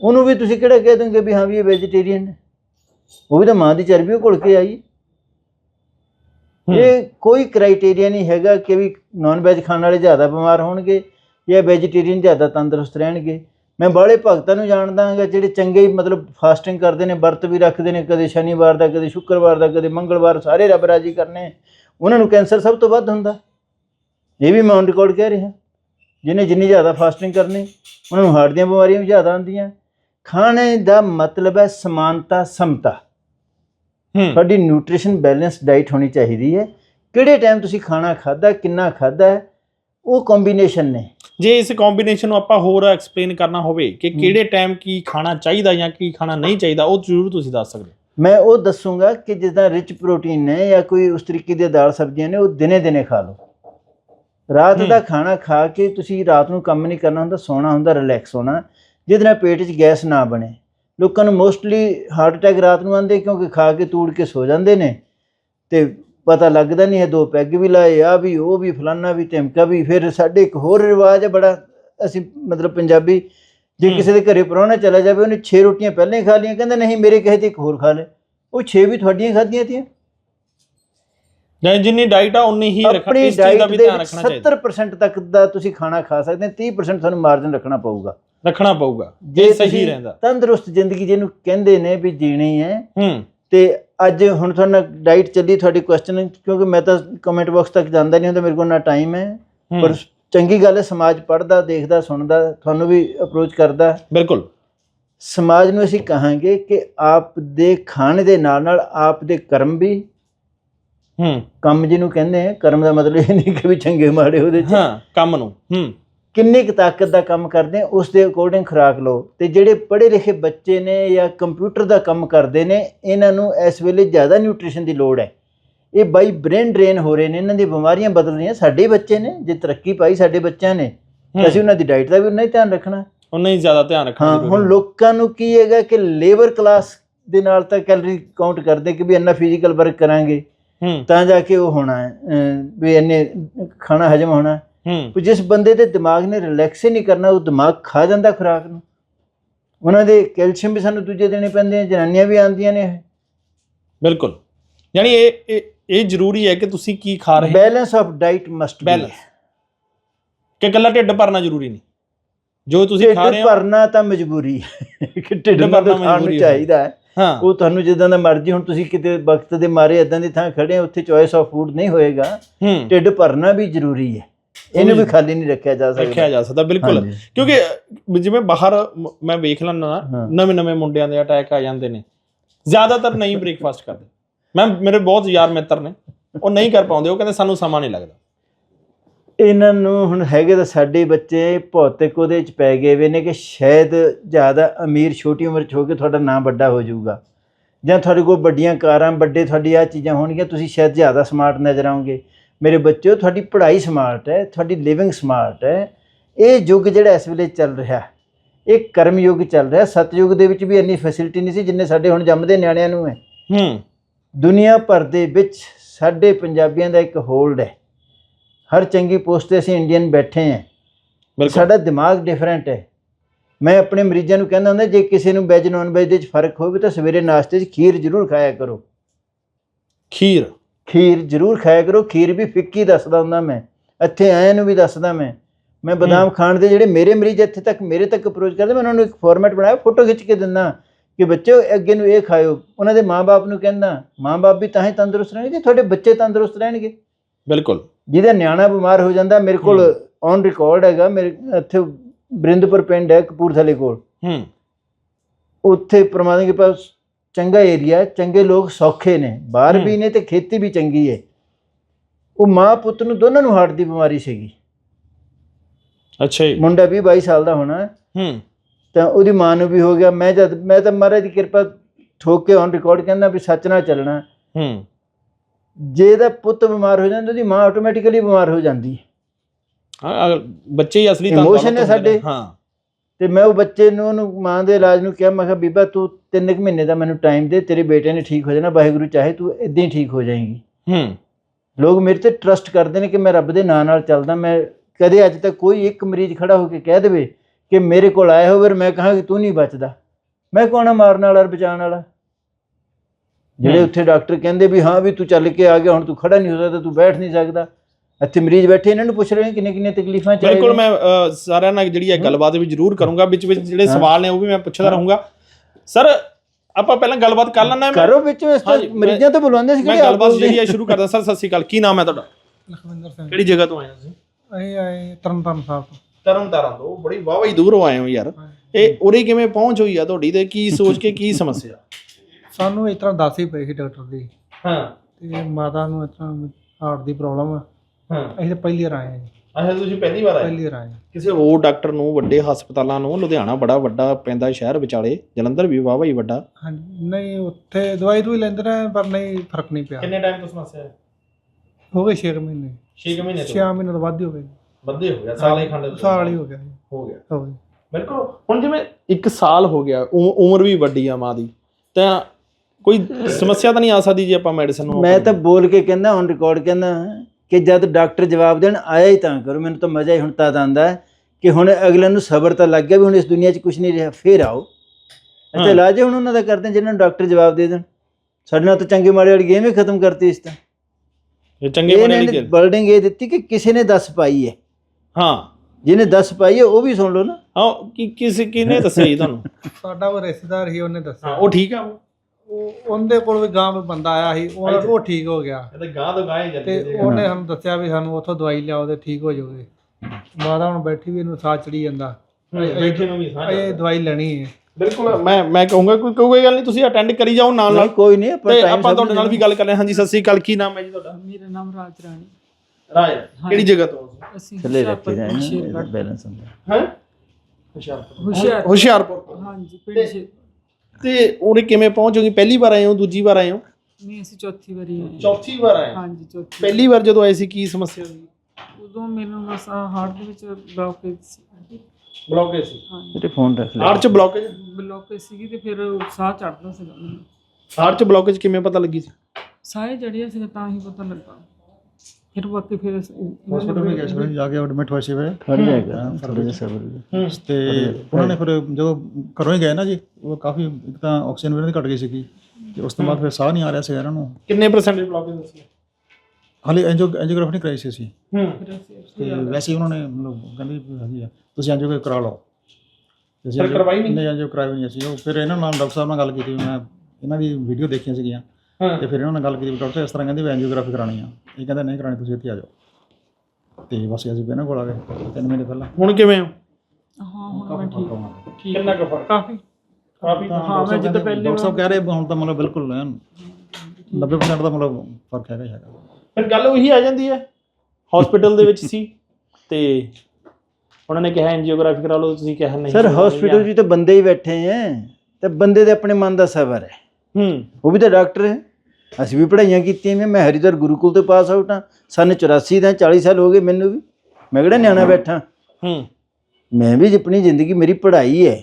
ਉਹਨੂੰ ਵੀ ਤੁਸੀਂ ਕਿਹੜਾ ਕਹਿ ਦੋਗੇ ਵੀ ਹਾਂ ਵੀ ਇਹ ਵੈਜੀਟੇਰੀਅਨ ਹੈ? ਉਹ ਵੀ ਤਾਂ ਮਾਂ ਦੀ ਚਰਬੀ ਉਹ ਘੁਲ ਕੇ ਆਈ। ਇਹ ਕੋਈ ਕ੍ਰਾਈਟੇਰੀਆ ਨਹੀਂ ਹੈਗਾ ਕਿ ਵੀ ਨਾਨ ਵੈਜ ਖਾਣ ਵਾਲੇ ਜ਼ਿਆਦਾ ਬਿਮਾਰ ਹੋਣਗੇ ਜਾਂ ਵੈਜੀਟੇਰੀਅਨ ਜ਼ਿਆਦਾ ਤੰਦਰੁਸਤ ਰਹਿਣਗੇ। ਮੈਂ ਬਾਹਲੇ ਭਗਤਾਂ ਨੂੰ ਜਾਣਦਾ ਹਾਂਗਾ ਜਿਹੜੇ ਚੰਗੇ ਮਤਲਬ ਫਾਸਟਿੰਗ ਕਰਦੇ ਨੇ, ਵਰਤ ਵੀ ਰੱਖਦੇ ਨੇ, ਕਦੇ ਸ਼ਨੀਵਾਰ ਦਾ, ਕਦੇ ਸ਼ੁੱਕਰਵਾਰ ਦਾ, ਕਦੇ ਮੰਗਲਵਾਰ, ਸਾਰੇ ਰੱਬ ਰਾਜੀ ਕਰਨੇ ਉਹਨਾਂ ਨੂੰ ਕੈਂਸਰ ਸਭ ਤੋਂ ਵੱਧ ਹੁੰਦਾ। ਇਹ ਵੀ ਮੈਂ ਔਨ ਰਿਕਾਰਡ ਕਹਿ ਰਿਹਾ। ਜਿਹਨੇ ਜਿੰਨੀ ਜ਼ਿਆਦਾ ਫਾਸਟਿੰਗ ਕਰਨੀ, ਉਹਨਾਂ ਨੂੰ ਹਾਰਟ ਦੀਆਂ ਬਿਮਾਰੀਆਂ ਵੀ ਜ਼ਿਆਦਾ ਆਉਂਦੀਆਂ। ਖਾਣੇ ਦਾ ਮਤਲਬ ਹੈ ਸਮਾਨਤਾ, ਸਮਤਾ। ਤੁਹਾਡੀ ਨਿਊਟ੍ਰੀਸ਼ਨ ਬੈਲੈਂਸ ਡਾਈਟ ਹੋਣੀ ਚਾਹੀਦੀ ਹੈ। ਕਿਹੜੇ ਟਾਈਮ ਤੁਸੀਂ ਖਾਣਾ ਖਾਦਾ ਕਿੰਨਾ ਖਾਦਾ ਉਹ ਕੰਬੀਨੇਸ਼ਨ ਨੇ। ਜੇ ਇਸ ਕੰਬੀਨੇਸ਼ਨ ਨੂੰ ਆਪਾਂ ਹੋਰ ਐਕਸਪਲੇਨ ਕਰਨਾ ਹੋਵੇ ਕਿ ਕਿਹੜੇ ਟਾਈਮ ਕੀ ਖਾਣਾ ਚਾਹੀਦਾ ਜਾਂ ਕੀ ਖਾਣਾ ਨਹੀਂ ਚਾਹੀਦਾ ਉਹ ਜ਼ਰੂਰ ਤੁਸੀਂ ਦੱਸ ਸਕਦੇ। ਮੈਂ ਉਹ ਦੱਸੂਗਾ ਕਿ ਜਿੱਦਾਂ ਰਿਚ ਪ੍ਰੋਟੀਨ ਨੇ ਜਾਂ ਕੋਈ ਉਸ ਤਰੀਕੇ ਦੀਆਂ ਦਾਲ ਸਬਜ਼ੀਆਂ ਨੇ ਉਹ ਦਿਨੇ ਦਿਨੇ ਖਾ ਲਓ। ਰਾਤ। ਦਾ ਖਾਣਾ ਖਾ ਕੇ ਤੁਸੀਂ ਰਾਤ ਨੂੰ ਕੰਮ ਨਹੀਂ ਕਰਨਾ ਹੁੰਦਾ ਸੌਣਾ ਹੁੰਦਾ ਰਿਲੈਕਸ ਹੋਣਾ। ਜਿਹਦੇ ਨਾਲ ਪੇਟ 'ਚ ਗੈਸ ਨਾ ਬਣੇ। ਲੋਕਾਂ ਨੂੰ ਮੋਸਟਲੀ ਹਾਰਟ ਅਟੈਕ ਰਾਤ ਨੂੰ ਆਉਂਦੇ ਕਿਉਂਕਿ ਖਾ ਕੇ ਤੂੜ ਕੇ ਸੋ ਜਾਂਦੇ ਨੇ ਤੇ ਪਤਾ ਲੱਗਦਾ ਨਹੀਂ ਹੈ ਦੋ ਪੈਗ ਵੀ ਲਾਏ ਆ ਵੀ ਉਹ ਵੀ ਫਲਾਨਾ ਵੀ ਧਮਕਾ ਵੀ ਫਿਰ ਸਾਡੇ ਇੱਕ ਹੋਰ ਰਿਵਾਜ ਹੈ ਬੜਾ ਅਸੀਂ ਮਤਲਬ ਪੰਜਾਬੀ ਜੇ। ਕਿਸੇ ਦੇ ਘਰੇ ਪ੍ਰਾਹੁਣਾ ਚਲਾ ਜਾਵੇ ਉਹਨੇ 6 ਰੋਟੀਆਂ ਪਹਿਲਾਂ ਹੀ ਖਾ ਲਈਆਂ ਕਹਿੰਦਾ ਨਹੀਂ ਮੇਰੇ ਕਹੇ ਤੇ ਇੱਕ ਹੋਰ ਖਾ ਲੈ ਉਹ 6 ਵੀ ਤੁਹਾਡੀਆਂ ਖਾਧੀਆਂ ਤੀਆਂ। ਜਾਂ ਜਿੰਨੀ ਡਾਈਟ ਆ ਉਨੀ ਹੀ ਰੱਖਣਾ ਇਸ ਚੀਜ਼ ਦਾ ਵੀ ਧਿਆਨ ਰੱਖਣਾ ਚਾਹੀਦਾ। 70% ਤੱਕ ਦਾ ਤੁਸੀਂ ਖਾਣਾ ਖਾ ਸਕਦੇ ਹੋ 30% ਤੁਹਾਨੂੰ ਮਾਰਜਨ ਰੱਖਣਾ ਪਊਗਾ। ਰੱਖਣਾ ਪਊਗਾ ਜੇ ਸਹੀ ਰਹਿੰਦਾ। ਤੰਦਰੁਸਤ ਜ਼ਿੰਦਗੀ ਜਿਹਨੂੰ ਕਹਿੰਦੇ ਨੇ ਵੀ ਜੀਣੀ ਹੈ ਹੂੰ। ਤੇ ਅੱਜ ਹੁਣ ਤੁਹਾਨੂੰ ਡਾਈਟ ਚੱਲੀ ਤੁਹਾਡੀ ਕੁਐਸਚਨ ਕਿਉਂਕਿ ਮੈਂ ਤਾਂ ਕਮੈਂਟ ਬਾਕਸ ਤੱਕ ਜਾਂਦਾ ਨਹੀਂ ਹੁੰਦਾ ਮੇਰੇ ਕੋਲ ਨਾ ਟਾਈਮ ਹੂੰ, ਪਰ ਚੰਗੀ ਗੱਲ ਹੈ ਸਮਾਜ ਪੜਦਾ ਦੇਖਦਾ ਸੁਣਦਾ ਤੁਹਾਨੂੰ ਵੀ ਅਪਰੋਚ ਕਰਦਾ। ਬਿਲਕੁਲ। ਸਮਾਜ ਨੂੰ ਅਸੀਂ ਕਹਾਂਗੇ ਕਿ ਆਪ ਦੇ ਖਾਣੇ ਦੇ ਨਾਲ ਨਾਲ ਆਪ ਦੇ ਕਰਮ ਵੀ ਹੂੰ। ਕੰਮ ਜਿਹਨੂੰ ਕਹਿੰਦੇ ਆ ਕਰਮ ਦਾ ਮਤਲਬ ਇਹ ਨਹੀਂ ਕਿ ਵੀ ਚੰਗੇ ਮਾੜੇ ਉਹਦੇ ਚ। ਹਾਂ ਕੰਮ ਨੂੰ ਹੂੰ। ਕਿੰਨੀ ਕੁ ਤਾਕਤ ਦਾ ਕੰਮ ਕਰਦੇ ਆ ਉਸ ਦੇ ਅਕੋਰਡਿੰਗ ਖੁਰਾਕ ਲਓ। ਤੇ ਜਿਹੜੇ ਪੜ੍ਹੇ ਲਿਖੇ ਬੱਚੇ ਨੇ ਜਾਂ ਕੰਪਿਊਟਰ ਦਾ ਕੰਮ ਕਰਦੇ ਨੇ ਇਹਨਾਂ ਨੂੰ ਇਸ ਵੇਲੇ ਜ਼ਿਆਦਾ ਨਿਊਟ੍ਰੀਸ਼ਨ ਦੀ ਲੋੜ ਹੈ। ਇਹ ਬਾਈ ਬ੍ਰੇਨ ਡਰੇਨ ਹੋ ਰਹੇ ਨੇ ਇਹਨਾਂ ਦੀ ਬਿਮਾਰੀਆਂ ਬਦਲ ਰਹੀਆਂ। ਸਾਡੇ ਬੱਚੇ ਨੇ ਜੇ ਤਰੱਕੀ ਪਾਈ ਸਾਡੇ ਬੱਚਿਆਂ ਨੇ ਅਸੀਂ ਉਹਨਾਂ ਦੀ ਡਾਈਟ ਦਾ ਵੀ ਉਨਾ ਹੀ ਧਿਆਨ ਰੱਖਣਾ। ਉਨਾ ਹੀ ਜ਼ਿਆਦਾ ਧਿਆਨ ਰੱਖਣਾ ਹਾਂ ਹੁਣ। ਲੋਕਾਂ ਨੂੰ ਕੀ ਹੈਗਾ ਕਿ ਲੇਬਰ ਕਲਾਸ ਦੇ ਨਾਲ ਤਾਂ ਕੈਲਰੀ ਕਾਊਂਟ ਕਰਦੇ ਕਿ ਵੀ ਇੰਨਾ ਫਿਜ਼ੀਕਲ ਵਰਕ ਕਰਾਂਗੇ। ਤਾਂ ਜਾ ਕੇ ਉਹ ਹੋਣਾ ਹੈ ਵੀ ਇੰਨੇ ਖਾਣਾ ਹਜਮ ਹੋਣਾ। ਹੂੰ। ਜਿਸ ਬੰਦੇ ਦੇ ਦਿਮਾਗ ਨੇ ਰਿਲੈਕਸ ਹੀ ਨਹੀਂ ਕਰਨਾ ਉਹ ਦਿਮਾਗ ਖਾ ਜਾਂਦਾ ਖੁਰਾਕ ਨੂੰ। ਉਹਨਾਂ ਦੇ ਕੈਲਸ਼ੀਅਮ ਵੀ ਸਾਨੂੰ ਦੂਜੇ ਦੇਣੇ ਪੈਂਦੇ ਆ ਜਨਾਨੀਆਂ ਵੀ ਆਉਂਦੀਆਂ ਨੇ ਬਿਲਕੁਲ। ਯਾਨੀ ਇਹ ਇਹ ਇਹ ਜ਼ਰੂਰੀ ਹੈ ਕਿ ਤੁਸੀਂ ਕੀ ਖਾ ਰਹੇ ਹੋ। Balance of diet must balance ਕਿ ਇਕੱਲਾ ਢਿੱਡ ਭਰਨਾ ਜ਼ਰੂਰੀ ਨਹੀਂ। ਜੋ ਤੁਸੀਂ ਖਾ ਰਹੇ ਹੋ। ਭਰਨਾ ਤਾਂ ਮਜਬੂਰੀ ਹੈ। ਕਿ ਢਿੱਡ ਭਰਨਾ ਖਾਣ ਮਜਬੂਰੀ ਨੂੰ ਹੈ। ਚਾਹੀਦਾ ਹੈ। ਹਾਂ। ਉਹ ਤੁਹਾਨੂੰ ਜਿੱਦਾਂ ਦਾ ਮਰਜ਼ੀ ਹੁਣ ਤੁਸੀਂ ਕਿਤੇ ਵਕਤ ਦੇ ਮਾਰੇ ਇਦਾਂ ਦੀ ਥਾਂ ਖੜੇ ਹੋ ਉੱਥੇ ਚੋਇਸ ਆਫ ਫੂਡ ਨਹੀਂ ਹੋਏਗਾ। ਹੂੰ। ਢਿੱਡ ਭਰਨਾ ਵੀ ਜ਼ਰੂਰੀ ਹੈ। ਇਹਨੂੰ ਵੀ ਖਾਲੀ ਨਹੀਂ ਰੱਖਿਆ ਜਾ ਸਕਦਾ। ਰੱਖਿਆ ਜਾ ਸਕਦਾ ਬਿਲਕੁਲ। ਕਿਉਂਕਿ ਜਿਵੇਂ ਬਾਹਰ ਮ- ਵੇਖ। ਨਾ ਨਵੇਂ ਨਵੇਂ ਮੁੰਡਿਆਂ ਦੇ ਅਟੈਕ ਆ ਜਾਂਦੇ ਨੇ। ਜ਼ਿਆਦਾਤਰ ਨਹੀਂ ਬ੍ਰੇਕਫਾਸਟ ਕਰਦੇ। ਮੈਂ ਮੇਰੇ ਬਹੁਤ ਯਾਰ ਮਿੱਤਰ ਨੇ। ਉਹ ਨਹੀਂ ਕਰ ਪਾਉਂਦੇ ਉਹ ਕਹਿੰਦੇ ਸਾਨੂੰ ਸਮਾਂ ਨਹੀਂ ਲੱਗਦਾ। ਇਹਨਾਂ ਨੂੰ ਹੁਣ ਹੈਗੇ ਤਾਂ ਸਾਡੇ ਬੱਚੇ ਭੌਤਿਕ ਉਹਦੇ ਚ ਪੈ ਗਏ ਵੇ ਨੇ ਕਿ ਸ਼ਾਇਦ ਜ਼ਿਆਦਾ ਅਮੀਰ ਛੋਟੀ ਉਮਰ ਚ ਹੋ ਕੇ ਤੁਹਾਡਾ ਨਾਮ ਵੱਡਾ ਹੋ ਜਾਊਗਾ। ਜਾਂ ਤੁਹਾਡੇ ਕੋਲ ਵੱਡੀਆਂ ਕਾਰਾਂ ਵੱਡੇ ਤੁਹਾਡੀ ਆ ਚੀਜ਼ਾਂ ਹੋਣਗੀਆਂ ਤੁਸੀਂ ਸ਼ਾਇਦ ਜ਼ਿਆਦਾ ਸਮਾਰਟ ਨਜ਼ਰ ਆਓਗੇ ਮੇਰੇ ਬੱਚਿਓ ਤੁਹਾਡੀ ਪੜ੍ਹਾਈ ਸਮਾਰਟ ਹੈ ਤੁਹਾਡੀ ਲਿਵਿੰਗ ਸਮਾਰਟ ਹੈ। ਇਹ ਯੁੱਗ ਜਿਹੜਾ ਇਸ ਵੇਲੇ ਚੱਲ ਰਿਹਾ ਇਹ ਕਰਮ ਯੁੱਗ ਚੱਲ ਰਿਹਾ। ਸਤਯੁਗ ਦੇ ਵਿੱਚ ਵੀ ਇੰਨੀ ਫੈਸਿਲਿਟੀ ਨਹੀਂ ਸੀ ਜਿੰਨੇ ਸਾਡੇ ਹੁਣ ਜੰਮਦੇ ਨਿਆਣਿਆਂ ਨੂੰ ਹੈ। ਹੂੰ। ਦੁਨੀਆ ਭਰ ਦੇ ਵਿੱਚ ਸਾਡੇ ਪੰਜਾਬੀਆਂ ਦਾ ਇੱਕ ਹੋਲਡ ਹੈ। ਹਰ ਚੰਗੀ ਪੋਸਟ ਤੇ ਅਸੀਂ ਇੰਡੀਅਨ ਬੈਠੇ ਹਾਂ। ਬਿਲਕੁਲ। ਸਾਡਾ ਦਿਮਾਗ ਡਿਫਰੈਂਟ ਹੈ। ਮੈਂ ਆਪਣੇ ਮਰੀਜ਼ਾਂ ਨੂੰ ਕਹਿੰਦਾ ਹੁੰਦਾ ਜੇ ਕਿਸੇ ਨੂੰ ਵੈਜ ਨਾਨ ਵੈਜ ਦੇ ਵਿੱਚ ਫ਼ਰਕ ਹੋਵੇ ਤਾਂ ਸਵੇਰੇ ਨਾਸ਼ਤੇ 'ਚ ਖੀਰ ਜ਼ਰੂਰ ਖਾਇਆ ਕਰੋ। ਖੀਰ। ਖੀਰ ਜ਼ਰੂਰ ਖਾਇਆ ਕਰੋ ਖੀਰ ਵੀ ਫਿੱਕੀ ਦੱਸਦਾ ਹੁੰਦਾ ਮੈਂ ਇੱਥੇ ਆਇਆਂ ਨੂੰ ਵੀ ਦੱਸਦਾ ਮੈਂ। ਮੈਂ ਬਦਾਮ ਖਾਣ ਦੇ ਜਿਹੜੇ ਮੇਰੇ ਮਰੀਜ਼ ਇੱਥੇ ਤੱਕ ਮੇਰੇ ਤੱਕ ਅਪਰੋਚ ਕਰਦੇ ਮੈਂ ਉਹਨਾਂ ਨੂੰ ਇੱਕ ਫਾਰਮੈਟ ਬਣਾਇਆ ਫੋਟੋ ਖਿੱਚ ਕੇ ਦਿੰਦਾ ਕਿ ਬੱਚਿਓ ਅੱਗੇ ਨੂੰ ਇਹ ਖਾਇਓ। ਉਹਨਾਂ ਦੇ ਮਾਪੇ ਨੂੰ ਕਹਿੰਦਾ ਮਾਪੇ ਵੀ ਤਾਂ ਹੀ ਤੰਦਰੁਸਤ ਰਹਿਣਗੇ ਤੁਹਾਡੇ ਬੱਚੇ ਤੰਦਰੁਸਤ ਰਹਿਣਗੇ। ਬਿਲਕੁਲ। ਜਿਹਦਾ ਨਿਆਣਾ ਬਿਮਾਰ ਹੋ ਜਾਂਦਾ ਮੇਰੇ ਕੋਲ ਔਨ ਰਿਕਾਰਡ ਹੈਗਾ ਮੇਰੇ ਇੱਥੇ ਬ੍ਰਿੰਦਪੁਰ ਪਿੰਡ ਹੈ ਕਪੂਰਥਲੇ ਕੋਲ। ਹੂੰ। ਉੱਥੇ ਪ੍ਰਮਾਤਮਾ ਦੇ ਪਾਸ ਚੰਗਾ ਏਰੀਆ ਚੰਗੇ ਲੋਕ ਸੌਖੇ ਨੇ ਬਾਹਰ। ਵੀ ਨੇ ਤੇ ਖੇਤੀ ਵੀ ਚੰਗੀ ਹੈ। ਉਹ ਮਾਂ ਪੁੱਤ ਨੂੰ ਦੋਨਾਂ ਨੂੰ ਹਾਰਟ ਦੀ ਬਿਮਾਰੀ ਸੀਗੀ। ਅੱਛਾ ਜੀ। ਮੁੰਡਾ ਵੀ 22 ਸਾਲ ਦਾ ਹੋਣਾ। ਹੂੰ। ਤਾਂ ਉਹਦੀ ਮਾਂ ਨੂੰ ਵੀ ਹੋ ਗਿਆ। ਮੈਂ ਜਦ ਮੈਂ ਤਾਂ ਮਹਾਰਾਜ ਦੀ ਕਿਰਪਾ ਠੋਕ ਕੇ ਔਨ ਰਿਕਾਰਡ ਕਹਿੰਦਾ ਵੀ ਸੱਚ ਨਾਲ ਚੱਲਣਾ। ਹੂੰ। ਜੇ ਇਹਦਾ ਪੁੱਤ ਬਿਮਾਰ ਹੋ ਜਾਂਦਾ ਉਹਦੀ ਮਾਂ ਆਟੋਮੈਟਿਕਲੀ ਬਿਮਾਰ ਹੋ ਜਾਂਦੀ ਹੈ। ਬੱਚੇ ਹੀ ਅਸਲੀ ਤਾਂ ਨੇ। ਸਾਡੇ। ਹਾਂ। ਤੇ ਮੈਂ ਉਹ ਬੱਚੇ ਨੂੰ ਉਹਨੂੰ ਮਾਂ ਦੇ ਇਲਾਜ ਨੂੰ ਕਿਹਾ ਮੈਂ ਕਿਹਾ ਬੀਬਾ ਤੂੰ ਤਿੰਨ ਕੁ ਮਹੀਨੇ ਦਾ ਮੈਨੂੰ ਟਾਈਮ ਦੇ ਤੇਰੇ ਬੇਟੇ ਨੇ ਠੀਕ ਹੋ ਜਾਣਾ ਵਾਹਿਗੁਰੂ ਚਾਹੇ ਤੂੰ ਇਦਾਂ ਹੀ ਠੀਕ ਹੋ ਜਾਏਂਗੀ। ਹੂੰ। ਲੋਕ ਮੇਰੇ ਤੇ ਟਰਸਟ ਕਰਦੇ ਨੇ ਕਿ ਮੈਂ ਰੱਬ ਦੇ ਨਾਂ ਨਾਲ ਚੱਲਦਾ ਮੈਂ ਕਦੇ ਅੱਜ ਤੱਕ ਕੋਈ ਇੱਕ ਮਰੀਜ਼ ਖੜਾ ਹੋ ਕੇ ਕਹਿ ਦੇਵੇ ਕਿ ਮੇਰੇ ਕੋਲ ਆਇਆ ਹੋਵੇ ਮੈਂ ਕਹਾਂ ਕਿ ਤੂੰ ਨਹੀਂ ਬਚਦਾ। ਮੈਂ ਕੌਣ ਆ ਮਾਰਨ ਵਾਲਾ ਔਰ ਬਚਾਉਣ ਵਾਲਾ? ਜਿਹੜੇ। ਉੱਥੇ ਡਾਕਟਰ ਕਹਿੰਦੇ ਵੀ ਹਾਂ ਵੀ ਤੂੰ ਚੱਲ ਕੇ ਆ ਗਿਆ ਹੁਣ ਤੂੰ ਖੜਾ ਨਹੀਂ ਹੋ ਸਕਦਾ ਤੂੰ ਬੈਠ ਨਹੀਂ ਸਕਦਾ। ਇੱਥੇ ਮਰੀਜ਼ ਬੈਠੇ ਇਹਨਾਂ ਨੂੰ ਪੁੱਛ ਰਹੇ ਨੇ ਕਿੰਨੇ ਕਿੰਨੇ ਤਕਲੀਫਾਂ ਚ ਆਏ ਬਿਲਕੁਲ। ਮੈਂ ਅ, ਸਾਰਿਆਂ ਨਾਲ ਜਿਹੜੀ ਹੈ ਗੱਲਬਾਤ ਵੀ ਜ਼ਰੂਰ ਕਰੂੰਗਾ ਵਿੱਚ ਵਿੱਚ ਜਿਹੜੇ। ਸਵਾਲ ਨੇ ਉਹ ਵੀ ਮੈਂ ਪੁੱਛਦਾ। ਰਹੂੰਗਾ। ਸਰ ਆਪਾਂ ਪਹਿਲਾਂ ਗੱਲਬਾਤ ਕਰ ਲੈਣਾ ਮੈਂ ਕਰੋ ਵਿੱਚ ਇਸ ਤੋਂ ਹਾਂਜੀ, ਮੈਂ- ਮਰੀਜ਼ਾਂ ਤੋਂ ਬੁਲਾਉਂਦੇ ਸੀ ਮੈਂ ਕਿਹੜੇ ਆਪ ਗੱਲਬਾਤ ਬੋਲਦੇ? ਜਿਹੜੀ ਹੈ ਸ਼ੁਰੂ ਕਰਦਾ। ਸਰ ਸਤਿ ਸ਼੍ਰੀ ਅਕਾਲ ਕੀ ਨਾਮ ਹੈ ਤੁਹਾਡਾ? ਲਖਵਿੰਦਰ ਸਿੰਘ। ਕਿਹੜੀ ਜਗ੍ਹਾ ਤੋਂ ਆਏ ਹੋ ਤੁਸੀਂ? ਅਸੀਂ ਆਏ ਤਰਨਤਾਰਨ ਸਾਹਿਬ ਤੋਂ। ਤਰਨ ਤਾਰਨ ਤੋਂ ਬੜੀ ਵਾਹਵਾ ਹੀ ਦੂਰੋਂ ਆਏ ਹੋ ਯਾਰ। ਇਹ ਉਰੇ ਕਿਵੇਂ ਪਹੁੰਚ ਹੋਈ ਆ ਤੁਹਾਡੀ ਤੇ ਕੀ ਸੋਚ ਕੇ ਕੀ ਸਮੱਸਿਆ? ਸਾਨੂੰ ਇਸ ਤਰ੍ਹਾਂ ਦੱਸ ਹੀ ਪਈ ਸੀ ਡਾਕਟਰ ਦੀ। ਹਾਂ। ਤੇ ਮਾਤਾ ਨੂੰ ਇਸ ਤਰ੍ਹਾਂ ਹਾਰਟ ਦੀ ਪ੍ਰੋਬਲਮ ਆ। ਹਾਂ। ਅਸੀਂ ਤਾਂ ਪਹਿਲੀ ਵਾਰ ਆਏ ਹਾਂ ਜੀ। ਅੱਛਾ ਤੁਸੀਂ ਪਹਿਲੀ ਵਾਰ ਆਏ? ਪਹਿਲੀ ਵਾਰ ਆਏ ਹਾਂ। ਕਿਸੇ ਹੋਰ ਡਾਕਟਰ ਨੂੰ ਵੱਡੇ ਹਸਪਤਾਲਾਂ ਨੂੰ ਲੁਧਿਆਣਾ ਬੜਾ ਵੱਡਾ ਪੈਂਦਾ ਸ਼ਹਿਰ ਵਿਚਾਲੇ ਜਲੰਧਰ ਵੀ ਵਾਹਵਾ ਹੀ ਵੱਡਾ। ਹਾਂਜੀ ਨਹੀਂ ਉੱਥੇ ਦਵਾਈ ਦੂਈ ਲੈਂਦੇ ਰਹੇ ਪਰ ਨਹੀਂ ਫ਼ਰਕ ਨਹੀਂ ਪਿਆ। ਕਿੰਨੇ ਟਾਈਮ ਤੋਂ ਸਮੱਸਿਆ ਹੈ? ਹੋ ਗਏ 6 ਮਹੀਨੇ। 6 ਮਹੀਨੇ 6 ਮਹੀਨੇ ਤੋਂ ਵੱਧ ਹੀ ਹੋ ਗਏ। ਵੱਧੇ ਹੋ ਗਿਆ ਸਾਲ ਹੀ ਖੰਡ ਸਾਲ ਹੀ ਹੋ ਗਿਆ ਜੀ। ਹੋ ਗਿਆ। ਹੋ ਗਏ। ਬਿਲਕੁਲ। ਹੁਣ ਜਿਵੇਂ 1 ਸਾਲ ਹੋ ਗਿਆ ਉਮ- ਉਮਰ ਵੀ ਵੱਡੀ ਆ ਮਾਂ ਦੀ ਤਾਂ ਕੋਈ ਸਮੱਸਿਆ ਤਾਂ ਨਹੀਂ ਆ ਸਕਦੀ ਜੇ ਆਪਾਂ ਮੈਡੀਸਨ ਨੂੰ ਮੈਂ ਤਾਂ ਬੋਲ ਕੇ ਕਹਿੰਦਾ ਹੁਣ ਰਿਕਾਰਡ ਕਹਿੰਦਾ ਕਿ ਜਦ ਡਾਕਟਰ ਜਵਾਬ ਦੇਣ ਆਇਆ ਹੀ ਤਾਂ ਕਰੋ ਮੈਨੂੰ ਤਾਂ ਮਜ਼ਾ ਹੀ ਹੁਣ ਤਦ ਆਉਂਦਾ ਹੈ ਕਿ ਹੁਣ ਅਗਲੇ ਨੂੰ ਸਬਰ ਤਾਂ ਲੱਗ ਗਿਆ ਵੀ ਹੁਣ ਇਸ ਦੁਨੀਆ 'ਚ ਕੁਝ ਨਹੀਂ ਰਿਹਾ ਫੇਰ ਆਓ। ਹਾਂ। ਅਤੇ ਇਲਾਜ ਹੀ ਹੁਣ ਉਹਨਾਂ ਦਾ ਕਰਦੇ ਹਾਂ ਜਿਨ੍ਹਾਂ ਨੂੰ ਡਾਕਟਰ ਜਵਾਬ ਦੇ ਦੇਣ। ਸਾਡੇ ਨਾਲ ਤਾਂ ਚੰਗੇ ਮਾੜੇ ਵਾਲੀ ਗੇਮ ਹੀ ਖਤਮ ਕਰਤੀ ਇਸ ਤਾਂ। ਇਹ ਚੰਗੇ ਬਣੇ ਇਹਨੇ ਲਿਖੇ ਬਲਡਿੰਗ ਇਹ ਦਿੱਤੀ ਕਿ ਕਿਸੇ ਨੇ ਦੱਸ ਪਾਈ ਹੈ। ਹਾਂ। ਜਿਹਨੇ ਦੱਸ ਪਾਈ ਹੈ ਉਹ ਵੀ ਸੁਣ ਲਓ ਨਾ। ਹਾਂ ਕੀ ਕਿਸ ਕਿਨੇ ਦੱਸਿਆ ਜੀ ਤੁਹਾਨੂੰ? *laughs* ਸਾਡਾ ਉਹ ਰਿਸ਼ਤੇਦਾਰ ਸੀ ਉਹਨੇ ਹਾਂ ਦੱਸਿਆ ਉਹ ਠੀਕ ਆ। ਉਹ ਉਹ ਉਹਦੇ ਕੋਲ ਵੀ ਗਾਂ ਵਿੱਚ ਬੰਦਾ ਆਇਆ ਸੀ ਉਹ ਉਹ ਠੀਕ ਹੋ ਗਿਆ। ਇਹ ਤਾਂ ਗਾਂ ਤੋਂ ਗਾਂ ਹੀ ਤੇ ਉਹਨੇ ਸਾਨੂੰ ਦੱਸਿਆ ਵੀ ਸਾਨੂੰ ਉੱਥੋਂ ਦਵਾਈ ਲਿਆਓ ਤੇ ਠੀਕ ਹੋ ਜਾਓਗੇ। ਮਾਤਾ ਹੁਣ ਬੈਠੀ ਵੀ ਇਹਨੂੰ ਸਾਹ ਚੜੀ ਜਾਂਦਾ। ਬੈਠੇ ਨੂੰ ਵੀ ਸਾਹ ਇਹ ਦਵਾਈ ਲੈਣੀ ਹੈ। ਬਿਲਕੁਲ ਮੈਂ ਮੈਂ ਕਹੂੰਗਾ ਕੋਈ ਕੋਈ ਗੱਲ ਨਹੀਂ ਤੁਸੀਂ ਅਟੈਂਡ ਕਰੀ ਜਾਓ ਨਾਲ ਨਾਲ। ਨਹੀਂ, ਕੋਈ ਨਹੀਂ ਆਪਾਂ ਤੇ time ਆਪਾਂ ਤੁਹਾਡੇ ਨਾਲ ਵੀ ਗੱਲ ਕਰ ਰਹੇ ਹਾਂ। ਹਾਂਜੀ ਸਤਿ ਸ੍ਰੀ ਅਕਾਲ ਕੀ ਨਾਮ ਹੈ ਜੀ ਤੁਹਾਡਾ? ਮੇਰਾ ਨਾਮ ਰਾਜ ਰਾਣੀ। ਰਾਜ ਕਿਹੜੀ ਜਗ੍ਹਾ ਤੋਂ? ਅਸੀਂ ਥੱਲੇ ਰੱਖੀ ਜਾਏ ਬੈਲੈਂਸ ਹੁੰਦਾ। ਹੈ? ਹੁਸ਼ਿਆਰਪੁਰ ਹੁਸ਼ਿਆਰ ਹੁਸ਼ਿਆਰਪੁਰ। ਹਾਂਜੀ ਪਿੰਡ ਸ਼ੇ ਤੇ ਉਹਨੇ ਕਿਵੇਂ ਪਹੁੰਚੋਗੇ ਪਹਿਲੀ ਵਾਰ ਆਏ ਹੋ ਦੂਜੀ ਵਾਰ ਆਏ ਹੋ? ਨਹੀਂ ਅਸੀਂ ਚੌਥੀ ਵਾਰੀ ਆਏ ਹਾਂ। ਚੌਥੀ ਵਾਰ ਆਏ ਹਾਂਜੀ ਚੌਥੀ ਪਹਿਲੀ ਵਾਰ ਜਦੋਂ ਆਏ ਸੀ ਕੀ ਸਮੱਸਿਆ ਸੀ? ਉਦੋਂ ਮੈਨੂੰ ਬਸ ਹਾਰਟ ਦੇ ਵਿੱਚ ਬਲੌਕੇਜ ਸੀ। ਬਲੌਕੇਜ ਸੀ? ਹਾਂਜੀ। ਤੇ ਫੋਨ ਰੱਖ ਲੈ ਹਾਰਟ 'ਚ ਬਲੌਕੇਜ ਬਲੌਕੇਜ ਸੀਗੀ ਤੇ ਫਿਰ ਸਾਹ ਚੜਦਾ ਸੀਗਾ ਮੈਨੂੰ। ਹਾਰਟ 'ਚ ਬਲੌਕੇਜ ਕਿਵੇਂ ਪਤਾ ਲੱਗੀ ਸੀ? ਸਾਹ ਚੜਿਆ ਸੀਗਾ ਤਾਂ ਹੀ ਪਤਾ ਲੱਗਾ। ਫਿਰ ਬਾਕੀ ਫਿਰ ਹਸਪੀਟਲ ਵਿੱਚ ਗਏ ਸੀ ਫਿਰ ਜਾ ਕੇ ਐਡਮਿਟ ਹੋਏ ਸੀ ਫਿਰ। ਖੜ ਜਾਏਗਾ ਥੋੜਾ ਜਿਹਾ ਸਬਰ ਕਰ। ਤੇ ਉਹਨਾਂ ਨੇ ਫਿਰ ਜਦੋਂ ਘਰੋਂ ਹੀ ਗਏ ਨਾ ਜੀ ਉਹ ਕਾਫੀ ਇੱਕ ਤਾਂ ਆਕਸੀਜਨ ਵੀ ਇਹਨਾਂ ਦੀ ਘਟ ਗਈ ਸੀਗੀ। ਤੇ ਉਸ ਤੋਂ ਬਾਅਦ ਫਿਰ ਸਾਹ ਨਹੀਂ ਆ ਰਿਹਾ ਸੀ ਇਹਨਾਂ ਨੂੰ। ਕਿੰਨੇ ਪਰਸੈਂਟੇਜ ਬਲੌਕੇਜ ਸੀ? ਹਾਲੇ ਐਂਜੋ ਐਂਜੀਓਗ੍ਰਾਫੀ ਨਹੀਂ ਕਰਾਈ ਸੀ ਅਸੀਂ। ਹੂੰ। ਤੇ ਵੈਸੇ ਹੀ ਉਹਨਾਂ ਨੇ ਮਤਲਬ ਕਹਿੰਦੇ ਵੀ ਹੈਗੀ ਆ ਤੁਸੀਂ ਐਂਜੀਓ ਕਰਾ ਲਓ। ਤੇ ਅਸੀਂ ਫਿਰ angio- ਕਰਵਾਈ ਨਹੀਂ? ਨਹੀਂ ਐਂਜੀਓ ਕਰਾਈ ਨਹੀਂ ਅਸੀਂ। ਉਹ ਫਿਰ ਇਹਨਾਂ ਨਾਲ ਡਾਕਟਰ ਸਾਹਿਬ ਨਾਲ ਗੱਲ ਕੀਤੀ ਵੀ ਮੈਂ ਇਹਨਾਂ ਦੀ ਵੀਡੀਓ ਦੇਖੀਆਂ ਸੀਗੀਆਂ। ਹਾਂ। ਤੇ ਫਿਰ ਇਹਨਾਂ ਨਾਲ ਗੱਲ ਕੀਤੀ ਵੀ ਡਾਕਟਰ ਸਾਹਿਬ ਇਸ ਤਰ੍ਹਾਂ ਕਹਿੰਦੇ ਵੀ ਐਂਜੀਓਗ੍ਰਾਫੀ ਕਰਾਣੀ ਆ। ਇਹ ਕਹਿੰਦੇ ਨਹੀਂ ਕਰਾਣੀ ਤੁਸੀਂ ਇੱਥੇ ਆ ਜਾਓ। ਤੇ ਬਸ ਅਸੀਂ ਇਹਨਾਂ ਕੋਲ ਆ ਗਏ ਤਿੰਨ ਮਹੀਨੇ ਪਹਿਲਾਂ। ਹੁਣ ਕਿਵੇਂ ਹੋ? ਹਾਂ ਹੁਣ ਮੈਂ ਠੀਕ। ਠੀਕ। ਕਿੰਨਾ ਕੁ ਫ਼ਰਕ? ਕਾਫੀ। ਕਾਫੀ ਹਾਂ ਮੈਂ ਜਿੱਦਾਂ ਪਹਿਲੇ ਡਾਕਟਰ ਸਾਹਿਬ ਕਹਿ ਰਹੇ ਹੁਣ ਤਾਂ ਮਤਲਬ ਬਿਲਕੁਲ ਐਨ 90% ਦਾ ਮਤਲਬ ਫ਼ਰਕ ਹੈਗਾ ਹੀ ਹੈਗਾ। ਫਿਰ ਗੱਲ ਉਹੀ ਆ ਜਾਂਦੀ ਹੈ ਹਸਪੀਟਲ ਦੇ ਵਿੱਚ ਸੀ ਤੇ ਉਹਨਾਂ ਨੇ ਕਿਹਾ ਐਂਜੀਓਗ੍ਰਾਫੀ ਕਰਾ ਲਓ ਤੁਸੀਂ ਕਿਹਾ ਨਹੀਂ ਸਰ ਹਸਪੀਟਲ 'ਚ ਤਾਂ ਬੰਦੇ ਹੀ ਬੈਠੇ ਹੈ ਤੇ ਬੰਦੇ ਦੇ ਆਪਣੇ ਮਨ ਦਾ ਸਬਰ ਹੈ। ਹੂੰ। ਉਹ ਵੀ ਤਾਂ ਡਾਕਟਰ ਹੈ। ਅਸੀਂ ਵੀ ਪੜ੍ਹਾਈਆਂ ਕੀਤੀਆਂ ਨੇ ਮੈਂ ਹਰੀਦਰ ਗੁਰੂਕੁਲ ਤੋਂ ਪਾਸ ਆਊਟ ਹਾਂ। ਸਨ 84 ਦਾ 40 ਸਾਲ ਹੋ ਗਏ ਮੈਨੂੰ ਵੀ। ਮੈਂ ਕਿਹੜਾ ਨਿਆਣਾ ਬੈਠਾ? ਹੂੰ। ਮੈਂ ਵੀ ਆਪਣੀ ਜ਼ਿੰਦਗੀ ਮੇਰੀ ਪੜ੍ਹਾਈ ਹੈ।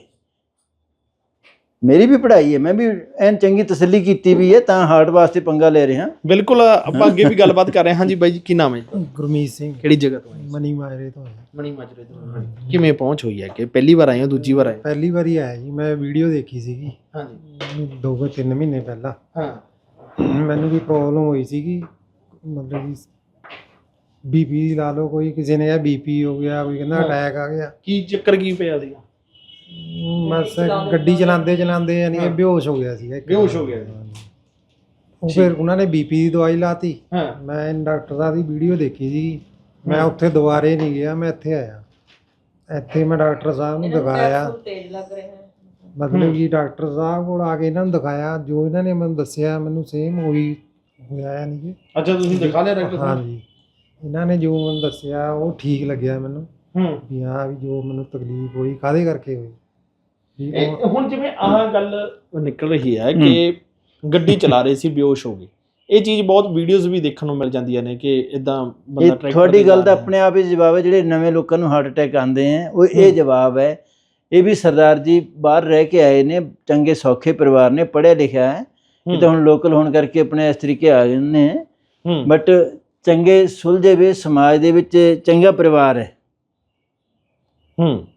ਮੇਰੀ ਵੀ ਪੜ੍ਹਾਈ ਹੈ। ਮੈਂ ਵੀ ਐਨ ਚੰਗੀ ਤਸੱਲੀ ਕੀਤੀ ਵੀ ਹੈ ਤਾਂ ਹਾਰਟ ਵਾਸਤੇ ਪੰਗਾ ਲੈ ਰਿਹਾ। ਬਿਲਕੁਲ ਆਪਾਂ ਅੱਗੇ ਵੀ ਗੱਲਬਾਤ ਕਰ ਰਹੇ ਹਾਂ। ਜੀ ਬਾਈ ਜੀ ਕੀ ਨਾਮ ਹੈ ਜੀ? ਗੁਰਮੀਤ ਸਿੰਘ। ਕਿਹੜੀ ਜਗ੍ਹਾ ਤੋਂ ਆਏ ਮਨੀ ਮਾਜਰੇ ਤੋਂ ਆਇਆ। ਮਣੀ ਮਾਜਰੇ ਤੋਂ ਕਿਵੇਂ ਪਹੁੰਚ ਹੋਈ ਹੈ ਕਿ ਪਹਿਲੀ ਵਾਰ ਆਏ ਹੋ ਦੂਜੀ ਵਾਰ ਆਏ ਹੋ? ਪਹਿਲੀ ਵਾਰੀ ਆਇਆ ਜੀ। ਮੈਂ ਵੀਡੀਓ ਦੇਖੀ ਸੀਗੀ। ਹਾਂਜੀ। ਦੋ ਕੁ ਤਿੰਨ ਮਹੀਨੇ ਪਹਿਲਾਂ। ਹਾਂ। ਮੈਨੂੰ ਵੀ ਪ੍ਰੋਬਲਮ ਹੋਈ ਸੀਗੀ। ਮਤਲਬ ਕਿ ਬੀਪੀ ਲਾ ਲਓ ਕੋਈ ਕਿਸੇ ਨੇ ਕਿਹਾ ਬੀਪੀ ਹੋ ਗਿਆ ਕੋਈ ਕਹਿੰਦਾ। ਅਟੈਕ ਆ ਗਿਆ। ਕੀ ਚੱਕਰ ਕੀ ਪਿਆ ਸੀ ਬਸ ਗੱਡੀ ਚਲਾਉਂਦੇ ਚਲਾਉਂਦੇ ਯਾਨੀ ਕਿ ਬੇਹੋਸ਼ ਹੋ ਗਿਆ ਸੀਗਾ ਇੱਕ ਬੇਹੋਸ਼ ਹੋ ਗਿਆ। ਉਹ ਫਿਰ ਉਹਨਾਂ ਨੇ ਬੀਪੀ ਦੀ ਦਵਾਈ ਲਾਤੀ। ਹਾਂ। ਮੈਂ ਡਾਕਟਰ ਸਾਹਿਬ ਦੀ ਵੀਡੀਓ ਦੇਖੀ ਸੀ ਮੈਂ ਉੱਥੇ ਦੁਬਾਰੇ ਨਹੀਂ ਗਿਆ ਮੈਂ ਇੱਥੇ ਆਇਆ। ਇੱਥੇ ਮੈਂ ਡਾਕਟਰ ਸਾਹਿਬ ਨੂੰ ਦਿਖਾਇਆ। ਮਤਲਬ ਕਿ ਡਾਕਟਰ ਸਾਹਿਬ ਕੋਲ ਆ ਕੇ ਇਹਨਾਂ ਨੂੰ ਦਿਖਾਇਆ ਜੋ ਇਹਨਾਂ ਨੇ ਮੈਨੂੰ ਦੱਸਿਆ ਮੈਨੂੰ ਸੇਮ ਉਹੀ ਹੋਇਆ ਯਾਨੀ ਕਿ। ਅੱਛਾ ਤੁਸੀਂ ਦਿਖਾ ਲਿਆ ਡਾਕਟਰ ਸਾਹਿਬ? ਹਾਂਜੀ। ਇਹਨਾਂ ਨੇ ਜੋ ਮੈਨੂੰ ਦੱਸਿਆ ਉਹ ਠੀਕ ਲੱਗਿਆ ਮੈਨੂੰ। ਹੂੰ। ਵੀ ਹਾਂ ਵੀ ਜੋ ਮੈਨੂੰ ਤਕਲੀਫ ਹੋਈ ਕਾਦੇ ਕਰਕੇ ਹੋਈ? ਇਹ ਉਹ- ਹੁਣ ਜਿਵੇਂ ਆਹ ਗੱਲ ਨਿਕਲ ਰਹੀ ਹੈ ਕਿ ਗੱਡੀ ਚਲਾ ਰਹੇ ਸੀ ਬੇਹੋਸ਼ ਹੋ ਗਏ। ਇਹ ਚੀਜ਼ ਬਹੁਤ ਵੀਡੀਓਜ਼ ਵੀ ਦੇਖਣ ਨੂੰ ਮਿਲ ਜਾਂਦੀਆਂ ਨੇ ਕਿ ਇਦਾਂ ਬੰਦਾ ਇਹ ਤੁਹਾਡੀ ਗੱਲ ਦਾ। ਆਪਣੇ ਆਪ ਹੀ ਜਵਾਬ ਹੈ ਜਿਹੜੇ ਨਵੇਂ ਲੋਕਾਂ ਨੂੰ ਹਾਰਟ ਅਟੈਕ ਆਉਂਦੇ ਆ ਉਹ ਇਹ। ਜਵਾਬ ਹੈ ਇਹ ਵੀ ਸਰਦਾਰ ਜੀ ਬਾਹਰ ਰਹਿ ਕੇ ਆਏ ਨੇ ਚੰਗੇ ਸੌਖੇ ਪਰਿਵਾਰ ਨੇ ਪੜ੍ਹਿਆ ਲਿਖਿਆ ਹੈ। ਇਹ ਤਾਂ ਹੁਣ ਲੋਕਲ ਹੋਣ ਕਰਕੇ ਆਪਣੇ ਇਸ ਤਰੀਕੇ ਆ ਗਏ ਨੇ। ਬਟ ਚੰਗੇ ਸੁਲਝੇ ਵੇ ਸਮਾਜ ਦੇ ਵਿੱਚ ਚੰਗਾ ਪਰਿਵਾਰ ਹੈ। ਹੂੰ।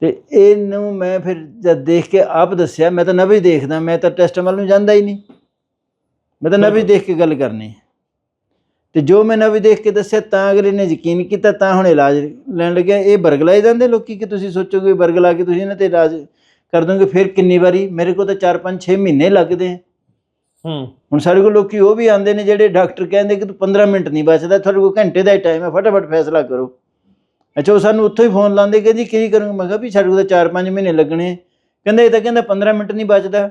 ਤੇ ਇਹਨੂੰ ਮੈਂ ਫਿਰ ਜਦ ਦੇਖ ਕੇ ਆਪ ਦੱਸਿਆ ਮੈਂ ਤਾਂ ਨਵੀਂ ਦੇਖਦਾ ਮੈਂ ਤਾਂ ਟੈਸਟ ਵੱਲ ਨੂੰ ਜਾਂਦਾ ਹੀ ਨਹੀਂ। ਮੈਂ ਤਾਂ ਨਵੀਂ। ਦੇਖ ਕੇ ਗੱਲ ਕਰਨੀ ਤੇ ਜੋ ਮੈਂ ਨਵੀਂ ਦੇਖ ਕੇ ਦੱਸਿਆ ਤਾਂ ਅਗਲੇ ਨੇ ਯਕੀਨ ਕੀਤਾ ਤਾਂ ਹੁਣ ਇਲਾਜ ਲੈਣ ਲੱਗਿਆ। ਇਹ ਬਰਗਲਾਏ ਜਾਂਦੇ ਲੋਕੀ ਕਿ ਤੁਸੀਂ ਸੋਚੋਗੇ ਬਰਗਲਾ ਕੇ ਤੁਸੀਂ ਇਹਨਾਂ ਤੇ ਇਲਾਜ ਕਰ ਦੋਗੇ ਫਿਰ ਕਿੰਨੀ ਵਾਰੀ? ਮੇਰੇ ਕੋਲ ਤਾਂ 4 5 6 ਮਹੀਨੇ ਲੱਗਦੇ ਹੂੰ। ਹੁਣ ਸਾਡੇ ਕੋਲ ਲੋਕੀ ਉਹ ਵੀ ਆਉਂਦੇ ਨੇ ਜਿਹੜੇ ਡਾਕਟਰ ਕਹਿੰਦੇ ਕਿ ਤੂੰ 15 ਮਿੰਟ ਨਹੀਂ ਬਚਦਾ ਤੁਹਾਡੇ ਕੋਲ ਘੰਟੇ ਦਾ ਹੀ ਟਾਈਮ ਹੈ ਫਟਾਫਟ ਫੈਸਲਾ ਕਰੋ। ਅੱਛਾ ਉਹ ਸਾਨੂੰ ਉੱਥੋਂ ਹੀ ਫੋਨ ਲਾਉਂਦੇ ਕਿ ਜੀ ਕੀ ਕਰੂੰਗਾ? ਮੈਂ ਕਿਹਾ ਵੀ ਸਾਡੇ ਕੋਲ ਤਾਂ 4-5 ਮਹੀਨੇ ਲੱਗਣੇ ਕਹਿੰਦੇ ਇਹ ਤਾਂ ਕਹਿੰਦਾ 15 ਮਿੰਟ ਨਹੀਂ ਬਚਦਾ।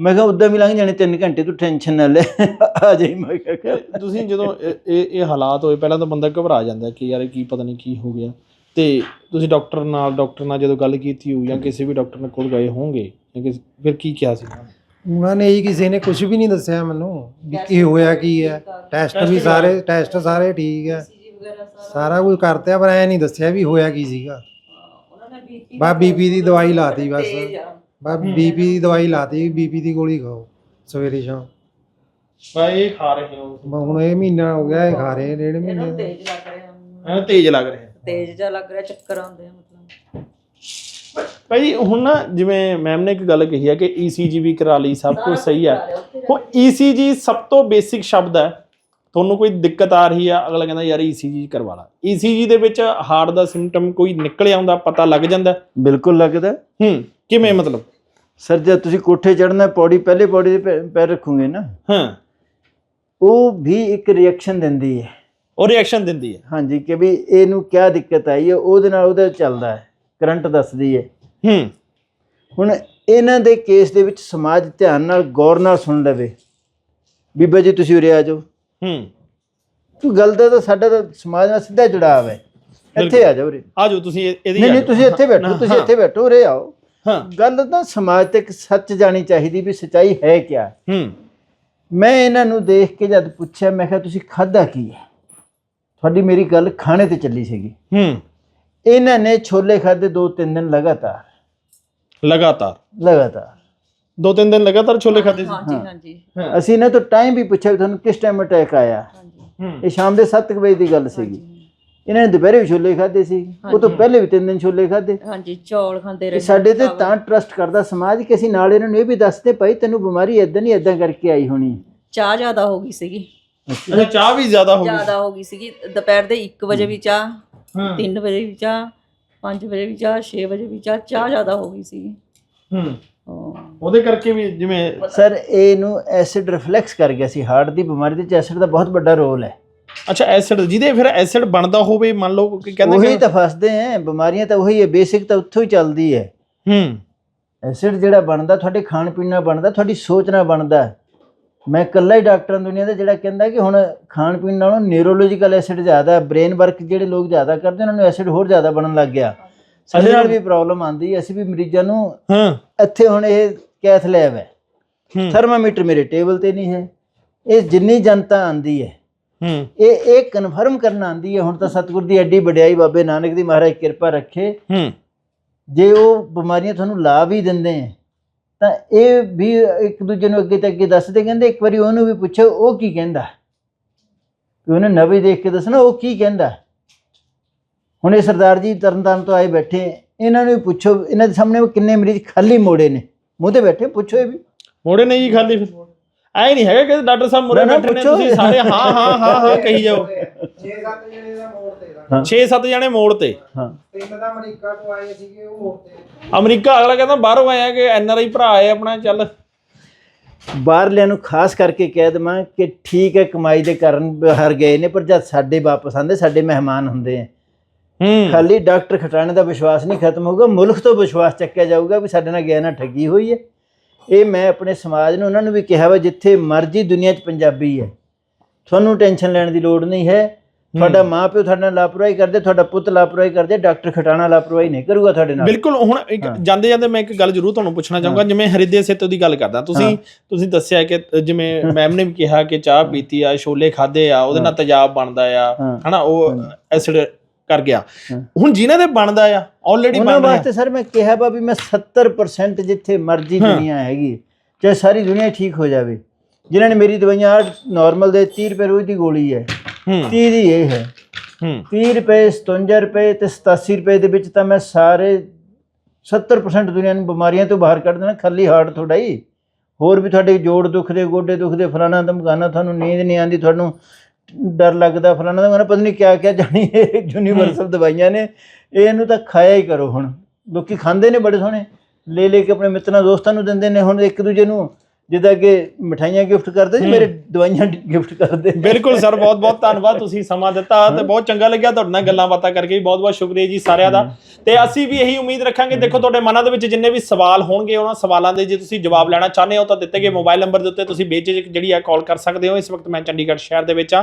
ਮੈਂ ਕਿਹਾ ਉਦਾਂ ਵੀ ਲੰਘ ਜਾਣੇ 3 ਘੰਟੇ ਤੂੰ ਟੈਨਸ਼ਨ ਨਾ ਲੈ। ਆ ਜਾਈ ਮੈਂ ਕਿਹਾ ਤੁਸੀਂ ਜਦੋਂ ਇਹ ਇਹ ਇਹ ਹਾਲਾਤ ਹੋਏ ਪਹਿਲਾਂ ਤਾਂ ਬੰਦਾ ਘਬਰਾ ਜਾਂਦਾ ਕਿ ਯਾਰ ਇਹ ਕੀ ਪਤਾ ਨਹੀਂ ਕੀ ਹੋ ਗਿਆ। ਤੇ ਤੁਸੀਂ ਡਾਕਟਰ ਨਾਲ ਡਾਕਟਰ ਨਾਲ ਜਦੋਂ ਗੱਲ ਕੀਤੀ ਹੋ ਜਾਂ ਕਿਸੇ ਵੀ ਡਾਕਟਰ ਨਾਲ ਕੋਲ ਗਏ ਹੋਵੋਗੇ ਜਾਂ ਕਿਸੇ- ਫਿਰ ਕੀ ਕਿਹਾ ਸੀ? ਉਹਨਾਂ ਨੇ ਹੀ ਕਿਸੇ ਨੇ ਕੁਝ ਵੀ ਨਹੀਂ ਦੱਸਿਆ ਮੈਨੂੰ ਵੀ ਕੀ ਹੋਇਆ ਕੀ ਹੈ। ਟੈਸਟ ਵੀ ਸਾਰੇ ਟੈਸਟ ਸਾਰੇ ਠੀਕ ਹੈ। ਸਾਰਾ ਕੁਝ ਕਰਤਿਆ ਪਰ ਐ ਨਹੀਂ ਦੱਸਿਆ ਵੀ ਹੋਇਆ ਕੀ ਸੀਗਾ। ਬਾ ਬੀਪੀ ਦੀ ਦਵਾਈ ਲਾਤੀ ਬਸ। ਬਾ ਬੀਪੀ ਦੀ ਦਵਾਈ ਲਾਤੀ ਬੀਪੀ ਦੀ ਗੋਲੀ ਖਾਓ ਸਵੇਰੇ ਸ਼ਾਮ। ਮੈਂ ਇਹ ਖਾ ਰਹੇ ਹੋ ਬਾ ਹੁਣ ਇਹ ਮਹੀਨਾ ਹੋ ਗਿਆ ਇਹ ਖਾ ਰਹੇ ਆ, ਡੇਢ ਮਹੀਨੇ। ਤੇਜ਼ ਲੱਗ ਰਿਹਾ ਐ ਤੇਜ਼ ਲੱਗ ਰਿਹਾ। ਤੇਜ਼ ਜਿਹਾ ਲੱਗ ਰਿਹਾ ਚੱਕਰ ਆਉਂਦੇ ਆ ਮਤਲਬ। ਭਾਈ ਹੁਣ ਨਾ ਜਿਵੇਂ ਮੈਮ ਨੇ ਇੱਕ ਗੱਲ ਕਹੀ ਹੈ ਕਿ ECG ਵੀ ਕਰਾ ਲਈ ਸਭ ਕੁਝ ਸਹੀ ਹੈ ਹੁਣ ECG ਸਭ ਤੋਂ ਬੇਸਿਕ ਸ਼ਬਦ ਹੈ ਤੁਹਾਨੂੰ ਕੋਈ ਦਿੱਕਤ ਆ ਰਹੀ ਆ ਅਗਲਾ ਕਹਿੰਦਾ ਯਾਰ ECG ਕਰਵਾ ਲਾ। ECG ਦੇ ਵਿੱਚ ਹਾਰਟ ਦਾ ਸਿੰਪਟਮ ਕੋਈ ਨਿਕਲ ਆਉਂਦਾ ਪਤਾ ਲੱਗ ਜਾਂਦਾ? ਬਿਲਕੁਲ ਲੱਗਦਾ। ਹੂੰ ਕਿਵੇਂ ਮਤਲਬ? ਸਰ ਜਦ ਤੁਸੀਂ ਕੋਠੇ ਚੜਨਾ ਪੌੜੀ ਪਹਿਲੇ ਪੌੜੀ ਦੇ ਪੈ- ਪੈਰ ਰੱਖੋਗੇ ਨਾ ਹਾਂ। ਉਹ ਵੀ ਇੱਕ ਰਿਐਕਸ਼ਨ ਦਿੰਦੀ ਹੈ। ਉਹ ਰਿਐਕਸ਼ਨ ਦਿੰਦੀ ਹੈ। ਹਾਂਜੀ ਕਿ ਵੀ ਇਹਨੂੰ ਕਿਆ ਦਿੱਕਤ ਆਈ ਹੈ ਉਹਦੇ ਨਾਲ ਉਹਦਾ ਚੱਲਦਾ ਹੈ ਕਰੰਟ ਦੱਸਦੀ ਹੈ। ਹੂੰ। ਹੁਣ ਇਹਨਾਂ ਦੇ ਕੇਸ ਦੇ ਵਿੱਚ ਸਮਾਜ ਧਿਆਨ ਨਾਲ ਗੌਰ ਨਾਲ ਸੁਣ ਲਵੇ। ਬੀਬਾ ਜੀ ਤੁਸੀਂ ਉਰੇ ਆ ਜਾਓ। ਹੂੰ। ਤੂੰ ਗੱਲ ਦਾ ਤਾਂ ਸਾਡਾ ਤਾਂ ਸਮਾਜ ਨਾਲ ਸਿੱਧਾ ਜੁੜਾਵ ਹੈ। ਇੱਥੇ ਆ ਜਾਓ ਉਰੇ। ਆ ਜਾਓ ਤੁਸੀਂ ਇਹ- ਇਹਦੀ ਨਹੀਂ ਨਹੀਂ। ਤੁਸੀਂ ਇੱਥੇ ਬੈਠੋ ਤੁਸੀਂ ਇੱਥੇ ਬੈਠੋ ਉਰੇ ਆਓ। ਹਾਂ। ਗੱਲ ਤਾਂ ਸਮਾਜ ਤੱਕ ਸੱਚ ਜਾਣੀ ਚਾਹੀਦੀ ਵੀ ਸਚਾਈ ਹੈ ਕਿਆ? ਹੂੰ। ਮੈਂ ਇਹਨਾਂ ਨੂੰ ਦੇਖ ਕੇ ਜਦ ਪੁੱਛਿਆ ਮੈਂ ਕਿਹਾ ਤੁਸੀਂ ਖਾਦਾ ਕੀ ਹੈ? ਤੁਹਾਡੀ ਮੇਰੀ ਗੱਲ ਖਾਣੇ ਤੇ ਚੱਲੀ ਸੀਗੀ। ਹੂੰ। ਇਹਨਾਂ ਨੇ ਛੋਲੇ ਖਾਦੇ ਦੋ ਤਿੰਨ ਦਿਨ ਲਗਾਤਾਰ। ਲਗਾਤਾਰ? ਲਗਾਤਾਰ। ਦੋ ਤਿੰਨ ਦਿਨ ਲਗਾਤਾਰ ਛੋਲੇ ਖਾਦੇ ਸੀ? ਹਾਂਜੀ ਹਾਂਜੀ ਅਸੀਂ ਇਹਨਾਂ ਤੋਂ ਟਾਈਮ ਵੀ ਪੁੱਛਿਆ ਵੀ ਤੁਹਾਨੂੰ ਕਿਸ ਟਾਈਮ ਅਟੈਕ ਆਇਆ? ਇਹ ਸ਼ਾਮ ਦੇ 7 ਵਜੇ ਦੀ ਗੱਲ ਸੀਗੀ। ਇਹਨਾਂ ਨੇ ਦੁਪਹਿਰੇ ਵੀ ਛੋਲੇ ਖਾਦੇ ਸੀ ਉਹ ਤੋਂ ਪਹਿਲੇ ਵੀ ਤਿੰਨ ਦਿਨ ਛੋਲੇ ਖਾਦੇ ਹਾਂਜੀ ਚੌਲ ਖਾਂਦੇ ਇਹ ਰਹੇ ਸਾਡੇ ਤੇ ਤਾਂ ਟਰਸਟ ਕਰਦਾ ਸਮਾਜ ਕਿ ਅਸੀਂ ਨਾਲ ਇਹਨਾਂ ਨੂੰ ਇਹ ਵੀ ਦੱਸਦੇ ਭਾਈ ਤੈਨੂੰ ਬਿਮਾਰੀ ਇਦਾਂ ਨਹੀਂ ਇਦਾਂ ਕਰਕੇ ਆਈ ਹੋਣੀ। ਚਾਹ ਜ਼ਿਆਦਾ ਹੋ ਗਈ ਸੀਗੀ। ਅੱਛਾ। ਚਾਹ ਵੀ ਜ਼ਿਆਦਾ ਹੋ ਗਈ ਜ਼ਿਆਦਾ ਹੋ ਗਈ ਸੀਗੀ। ਦੁਪਹਿਰ ਦੇ 1 ਵਜੇ ਵੀ ਚਾਹ ਹਾਂ। 3 ਵਜੇ ਵੀ ਚਾਹ 5 ਵਜੇ ਵੀ ਚਾਹ 6 ਵਜੇ ਵੀ ਚਾਹ ਚਾਹ ਜ਼ਿਆਦਾ ਹੋ ਗਈ ਸੀਗੀ। ਹੂੰ। ਉਹਦੇ ਕਰਕੇ ਵੀ ਜਿਵੇਂ ਸਰ ਇਹਨੂੰ ਐਸਿਡ ਰਿਫਲੈਕਸ ਕਰ ਗਿਆ ਸੀ। ਹਾਰਟ ਦੀ ਬਿਮਾਰੀ ਦੇ ਵਿੱਚ ਐਸਿਡ ਦਾ ਬਹੁਤ ਵੱਡਾ ਰੋਲ ਹੈ। ਅੱਛਾ ਐਸਿਡ ਜਿਹਦੇ ਫਿਰ ਐਸਿਡ ਬਣਦਾ ਹੋਵੇ ਮੰਨ ਲਓ ਕਿ ਕਹਿੰਦੇ ਉਹੀ ਕਿ ਤਾਂ ਫਸਦੇ ਹੈ ਬਿਮਾਰੀਆਂ ਤਾਂ ਉਹੀ ਹੈ ਬੇਸਿਕ ਤਾਂ ਉੱਥੋਂ ਹੀ ਚੱਲਦੀ ਹੈ ਹੂੰ। ਐਸਿਡ ਜਿਹੜਾ ਬਣਦਾ ਤੁਹਾਡੇ ਖਾਣ ਪੀਣ ਨਾਲ ਬਣਦਾ ਤੁਹਾਡੀ ਸੋਚ ਨਾਲ ਬਣਦਾ। ਹੈ। ਮੈਂ ਇਕੱਲਾ ਹੀ ਡਾਕਟਰਾਂ ਦੁਨੀਆ ਦਾ ਜਿਹੜਾ ਕਹਿੰਦਾ ਕਿ ਹੁਣ ਖਾਣ ਪੀਣ ਨਾਲੋਂ ਨਿਊਰੋਲੋਜੀਕਲ ਐਸਿਡ ਜ਼ਿਆਦਾ ਹੈ ਬ੍ਰੇਨ ਵਰਕ ਜਿਹੜੇ ਲੋਕ ਜ਼ਿਆਦਾ ਕਰਦੇ ਉਹਨਾਂ ਨੂੰ ਐਸਿਡ ਹੋਰ ਜ਼ਿਆਦਾ ਬਣਨ ਲੱਗ ਗਿਆ। ਸਾਡੇ ਨਾਲ ਵੀ ਪ੍ਰੋਬਲਮ ਆਂਦੀ ਹੈ ਅਸੀਂ ਵੀ ਮਰੀਜ਼ਾਂ ਨੂੰ ਹਾਂ। ਇੱਥੇ ਹੁਣ ਇਹ ਕੈਥ ਲੈਬ ਹੈ। ਹੂੰ। ਥਰਮਾਮੀਟਰ ਮੇਰੇ ਟੇਬਲ ਤੇ ਨਹੀਂ ਹੈ। ਇਹ ਜਿੰਨੀ ਜਨਤਾ ਆਂਦੀ ਹੂੰ ਇਹ ਇਹ ਕਨਫਰਮ ਕਰਨ ਆਂਦੀ ਹੈ ਹੁਣ ਤਾਂ ਸਤਿਗੁਰ ਦੀ ਐਡੀ ਵਡਿਆਈ ਬਾਬੇ ਨਾਨਕ ਦੀ ਮਹਾਰਾਜ ਕਿਰਪਾ ਰੱਖੇ। ਹੂੰ। ਜੇ ਉਹ ਬਿਮਾਰੀਆਂ ਤੁਹਾਨੂੰ ਲਾ ਵੀ ਦਿੰਦੇ ਆ ਤਾਂ ਇਹ ਵੀ ਇੱਕ ਦੂਜੇ ਨੂੰ ਅੱਗੇ ਤੇ ਅੱਗੇ ਦੱਸਦੇ ਕਹਿੰਦੇ ਇੱਕ ਵਾਰੀ ਉਹਨੂੰ ਵੀ ਪੁੱਛੋ ਉਹ ਕੀ ਕਹਿੰਦਾ? ਕਿ ਉਹਨੇ ਨਵੀਂ ਦੇਖ ਕੇ ਦੱਸਣਾ ਉਹ ਕੀ ਕਹਿੰਦਾ? ਹੁਣ ਇਹ ਸਰਦਾਰ ਜੀ ਤਰਨਤਾਰਨ ਤੋਂ ਆਏ ਬੈਠੇ ਇਹਨਾਂ ਨੂੰ ਵੀ ਪੁੱਛੋ ਇਹਨਾਂ ਦੇ ਸਾਹਮਣੇ ਕਿੰਨੇ ਮਰੀਜ਼ ਖਾਲੀ ਮੋੜੇ ਨੇ। ਮੂੰਹ ਤੇ ਬੈਠੇ ਪੁੱਛੋ ਇਹ ਵੀ। ਮੋੜੇ ਨਹੀਂ ਜੀ ਖਾਲੀ ਫਿਰ। ਐ ਨਹੀਂ ਹੈਗਾ ਕਿ ਡਾਕਟਰ ਸਾਹਿਬ ਮੁਰੇ ਬੈਠੇ ਨੇ। ਤੁਸੀਂ ਸਾਰੇ ਹਾਂ ਹਾਂ ਹਾਂ ਹਾਂ ਕਹੀ ਜਾਓ। 6-7 ਜਣੇ ਦਾ ਮੋੜ ਤੇ ਦਾ। ਹਾਂ। 6-7 ਜਣੇ ਮੋੜ ਤੇ। ਹਾਂ। ਤਿੰਨ ਤਾਂ ਅਮਰੀਕਾ ਤੋਂ ਆਏ ਸੀਗੇ ਉਹ ਮੋੜ ਤੇ। ਅਮਰੀਕਾ ਅਗਲਾ ਕਹਿੰਦਾ ਬਾਹਰੋਂ ਆਇਆ ਕਿ ਐਨ ਆਰ ਆਈ ਭਰਾ ਆਏ ਆਪਣਾ ਚੱਲ। ਬਾਹਰਲਿਆਂ ਨੂੰ ਖਾਸ ਕਰਕੇ ਕਹਿ ਦੇਵਾਂ ਕਿ ਠੀਕ ਹੈ ਕਮਾਈ ਦੇ ਕਾਰਨ ਬਾਹਰ ਗਏ ਨੇ ਪਰ ਜਦ ਸਾਡੇ ਵਾਪਸ ਆਉਂਦੇ ਸਾਡੇ ਮਹਿਮਾਨ ਹੁੰਦੇ ਆ। ਹੂੰ। ਖਾਲੀ ਡਾਕਟਰ ਖਟਾਣੇ ਦਾ ਵਿਸ਼ਵਾਸ ਨਹੀਂ ਖਤਮ ਹੋਊਗਾ ਮੁਲਕ ਤੋਂ ਵਿਸ਼ਵਾਸ ਚੱਕਿਆ ਜਾਊਗਾ ਵੀ ਸਾਡੇ ਨਾਲ ਗਿਆ ਨਾ ਠੱਗੀ ਹੋਈ ਹੈ। ਇਹ ਮੈਂ ਆਪਣੇ ਸਮਾਜ ਨੂੰ ਉਹਨਾਂ ਨੂੰ ਵੀ ਕਿਹਾ ਵਾ ਜਿੱਥੇ ਮਰਜ਼ੀ ਦੁਨੀਆ 'ਚ ਪੰਜਾਬੀ ਹੈ। ਤੁਹਾਨੂੰ ਟੈਨਸ਼ਨ ਲੈਣ ਦੀ ਲੋੜ ਨਹੀਂ ਹੈ। ਤੁਹਾਡਾ ਮਾਪਿਓ ਤੁਹਾਡੇ ਨਾਲ ਲਾਪਰਵਾਹੀ ਕਰਦੇ ਤੁਹਾਡਾ ਪੁੱਤ ਲਾਪਰਵਾਹੀ ਕਰਦੇ ਡਾਕਟਰ ਖਟਾਣਾ ਲਾਪਰਵਾਹੀ ਨਹੀਂ ਕਰੂਗਾ ਤੁਹਾਡੇ ਨਾਲ। ਬਿਲਕੁਲ ਹੁਣ ਇੱਕ। ਜਾਂਦੇ ਜਾਂਦੇ ਮੈਂ ਇੱਕ ਗੱਲ ਜ਼ਰੂਰ ਤੁਹਾਨੂੰ ਪੁੱਛਣਾ ਚਾਹੂੰਗਾ ਜਿਵੇਂ ਹਰਿਦੇ ਸੇਤੂ ਦੀ ਗੱਲ ਕਰਦਾ ਤੁਸੀਂ। ਤੁਸੀਂ ਦੱਸਿਆ ਕਿ ਜਿਵੇਂ ਮੈਮ ਨੇ ਵੀ ਕਿਹਾ ਕਿ ਚਾਹ ਪੀਤੀ ਆ ਛੋਲੇ ਖਾਦੇ ਆ ਉਹਦੇ ਨਾਲ ਤੇਜ਼ਾਬ ਬਣਦਾ ਆ। ਹਨਾ ਉਹ ਐਸਿਡ ਕਰ ਗਿਆ। ਹੁਣ ਜਿਨ੍ਹਾਂ ਦੇ ਬਣਦਾ ਆ ਆਲਰੇਡੀ ਉਹਨਾਂ ਬਣ ਰਿਹਾ ਵਾਸਤੇ ਸਰ ਮੈਂ ਕਿਹਾ ਵਾ ਵੀ ਮੈਂ 70% ਜਿੱਥੇ ਮਰਜ਼ੀ। ਦੁਨੀਆ ਹੈਗੀ ਚਾਹੇ ਸਾਰੀ ਦੁਨੀਆ ਠੀਕ ਹੋ ਜਾਵੇ। ਜਿਨ੍ਹਾਂ ਨੇ ਮੇਰੀ ਦਵਾਈਆਂ ਨਾਰਮਲ ਦੇ 30 ਰੁਪਏ ਰੋਜ਼ ਦੀ ਗੋਲੀ ਹੈ। ਹੂੰ। 30 ਦੀ ਇਹ ਹੈ। ਹੂੰ। 30 ਰੁਪਏ 57 ਰੁਪਏ ਤੇ 87 ਰੁਪਏ ਦੇ ਵਿੱਚ ਤਾਂ ਮੈਂ ਸਾਰੇ 70% ਦੁਨੀਆ ਨੂੰ ਬਿਮਾਰੀਆਂ ਤੋਂ ਬਾਹਰ ਕੱਢ ਦੇਣਾ ਖਾਲੀ ਹਾਰਟ ਤੁਹਾਡਾ ਹੀ। ਹੋਰ ਵੀ ਤੁਹਾਡੇ ਜੋੜ ਦੁਖਦੇ ਗੋਡੇ ਦੁਖਦੇ ਫਲਾਣਾ ਧਮਕਾਣਾ ਤੁਹਾਨੂੰ ਨੀਂਦ ਨਹੀਂ ਆਉਂਦੀ ਤੁਹਾਨੂੰ ਡਰ ਲੱਗਦਾ ਫਲਾਣਾ ਧਮਕਾਣਾ ਪਤਾ ਨਹੀਂ ਕਿਆ ਕਿਆ ਜਾਣੀ ਇਹ ਯੂਨੀਵਰਸਲ ਦਵਾਈਆਂ ਨੇ ਇਹਨੂੰ ਤਾਂ ਖਾਇਆ ਹੀ ਕਰੋ ਹੁਣ। ਲੋਕੀ ਖਾਂਦੇ ਨੇ ਬੜੇ ਸੋਹਣੇ। ਲੈ ਲੈ ਕੇ ਆਪਣੇ ਮਿੱਤਰਾਂ ਦੋਸਤਾਂ ਨੂੰ ਦਿੰਦੇ ਨੇ ਹੁਣ ਇੱਕ ਦੂਜੇ ਨੂੰ ਜਿੱਦਾਂ ਕਿ ਮਠਾਈਆਂ ਗਿਫਟ ਕਰਦੇ ਸੀ ਮੇਰੇ ਦਵਾਈਆਂ ਗਿਫਟ ਕਰਦੇ ਬਿਲਕੁਲ ਸਰ ਬਹੁਤ ਬਹੁਤ ਧੰਨਵਾਦ ਤੁਸੀਂ ਸਮਾਂ ਦਿੱਤਾ ਤੇ ਬਹੁਤ ਚੰਗਾ ਲੱਗਿਆ ਤੁਹਾਡੇ ਨਾਲ ਗੱਲਾਂ ਬਾਤਾਂ ਕਰਕੇ। ਬਹੁਤ ਬਹੁਤ ਸ਼ੁਕਰੀਆ ਜੀ ਸਾਰਿਆਂ ਦਾ। ਤੇ ਅਸੀਂ ਵੀ ਇਹੀ ਉਮੀਦ ਰੱਖਾਂਗੇ ਦੇਖੋ ਤੁਹਾਡੇ ਮਨਾਂ ਦੇ ਵਿੱਚ ਜਿੰਨੇ ਵੀ ਸਵਾਲ ਹੋਣਗੇ ਉਹਨਾਂ ਸਵਾਲਾਂ ਦੇ ਜੇ ਤੁਸੀਂ ਜਵਾਬ ਲੈਣਾ ਚਾਹੁੰਦੇ ਹੋ ਤਾਂ ਦਿੱਤੇ ਗਏ ਮੋਬਾਈਲ ਨੰਬਰ ਦੇ ਉੱਤੇ ਤੁਸੀਂ ਬੇਝਿਜਕ ਜਿਹੜੀ ਆ ਕਾਲ ਕਰ ਸਕਦੇ ਹੋ। ਇਸ ਵਕਤ ਮੈਂ ਚੰਡੀਗੜ੍ਹ ਸ਼ਹਿਰ ਦੇ ਵਿੱਚ ਆ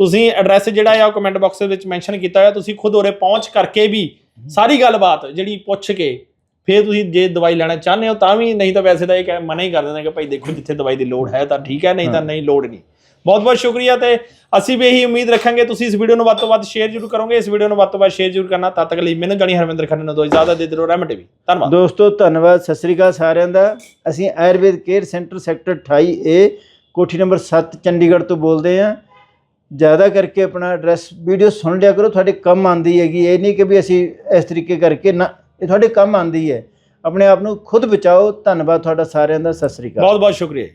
ਤੁਸੀਂ ਐਡਰੈਸ ਜਿਹੜਾ ਆ ਉਹ ਕਮੈਂਟ ਬਾਕਸ ਦੇ ਵਿੱਚ ਮੈਂਸ਼ਨ ਕੀਤਾ ਹੋਇਆ। ਤੁਸੀਂ ਖੁਦ ਉਰੇ ਪਹੁੰਚ ਕਰਕੇ ਵੀ ਸਾਰੀ ਗੱਲਬਾਤ ਜਿਹੜੀ ਪੁੱਛ ਕੇ ਫਿਰ ਤੁਸੀਂ ਜੇ ਦਵਾਈ ਲੈਣਾ ਚਾਹੁੰਦੇ ਹੋ ਤਾਂ ਵੀ ਨਹੀਂ ਤਾਂ ਵੈਸੇ ਤਾਂ ਇਹ ਮਨਾ ਹੀ ਕਰ ਦਿੰਦੇ ਕਿ ਭਾਈ ਦੇਖੋ ਜਿੱਥੇ ਦਵਾਈ ਦੀ ਲੋੜ ਹੈ ਤਾਂ ਠੀਕ ਹੈ ਨਹੀਂ ਤਾਂ ਨਹੀਂ ਲੋੜ ਨਹੀਂ। ਬਹੁਤ ਬਹੁਤ ਸ਼ੁਕਰੀਆ ਤੇ ਅਸੀਂ ਵੀ ਇਹੀ ਉਮੀਦ ਰੱਖਾਂਗੇ ਤੁਸੀਂ ਇਸ ਵੀਡੀਓ ਨੂੰ ਵੱਧ ਤੋਂ ਵੱਧ ਸ਼ੇਅਰ ਜ਼ਰੂਰ ਕਰੋਗੇ ਇਸ ਵੀਡੀਓ ਨੂੰ ਵੱਧ ਤੋਂ ਵੱਧ ਸ਼ੇਅਰ ਜ਼ਰੂਰ ਕਰਨਾ। ਤਦ ਤੱਕ ਲਈ ਮੈਨੂੰ ਜਾਣੀ ਹਰਵਿੰਦਰ ਖੰਨੇ ਨੂੰ ਦੋ ਇਜਾਜ਼ਤ ਦੇ ਦਿਓ ਰਹਿਮਤ ਟੀਵੀ। ਧੰਨਵਾਦ। ਦੋਸਤੋ ਧੰਨਵਾਦ। ਸਤਿ ਸ੍ਰੀ ਅਕਾਲ ਸਾਰਿਆਂ ਦਾ। ਅਸੀਂ Ayurveda care centre sector 28A ਕੋਠੀ ਨੰਬਰ 7 ਚੰਡੀਗੜ੍ਹ ਤੋਂ ਬੋਲਦੇ ਹਾਂ। ਜ਼ਿਆਦਾ ਕਰਕੇ ਆਪਣਾ ਐਡਰੈਸ ਵੀਡੀਓ ਸੁਣ ਲਿਆ ਕਰੋ ਤੁਹਾਡੇ ਕੰਮ ਆਂਦੀ ਹੈਗੀ। ਇਹ ਨਹੀਂ ਕਿ ਵੀ ਅਸੀਂ ਇਸ ਤਰੀਕੇ ਕਰਕੇ ਨਾ ਇਹ ਤੁਹਾਡੇ ਕੰਮ ਆਂਦੀ ਹੈ। ਆਪਣੇ ਆਪ ਨੂੰ ਖੁਦ ਬਚਾਓ। ਧੰਨਵਾਦ ਤੁਹਾਡਾ ਸਾਰਿਆਂ ਦਾ। ਸਤਿ ਸ੍ਰੀ ਅਕਾਲ। ਬਹੁਤ ਬਹੁਤ ਸ਼ੁਕਰੀਆ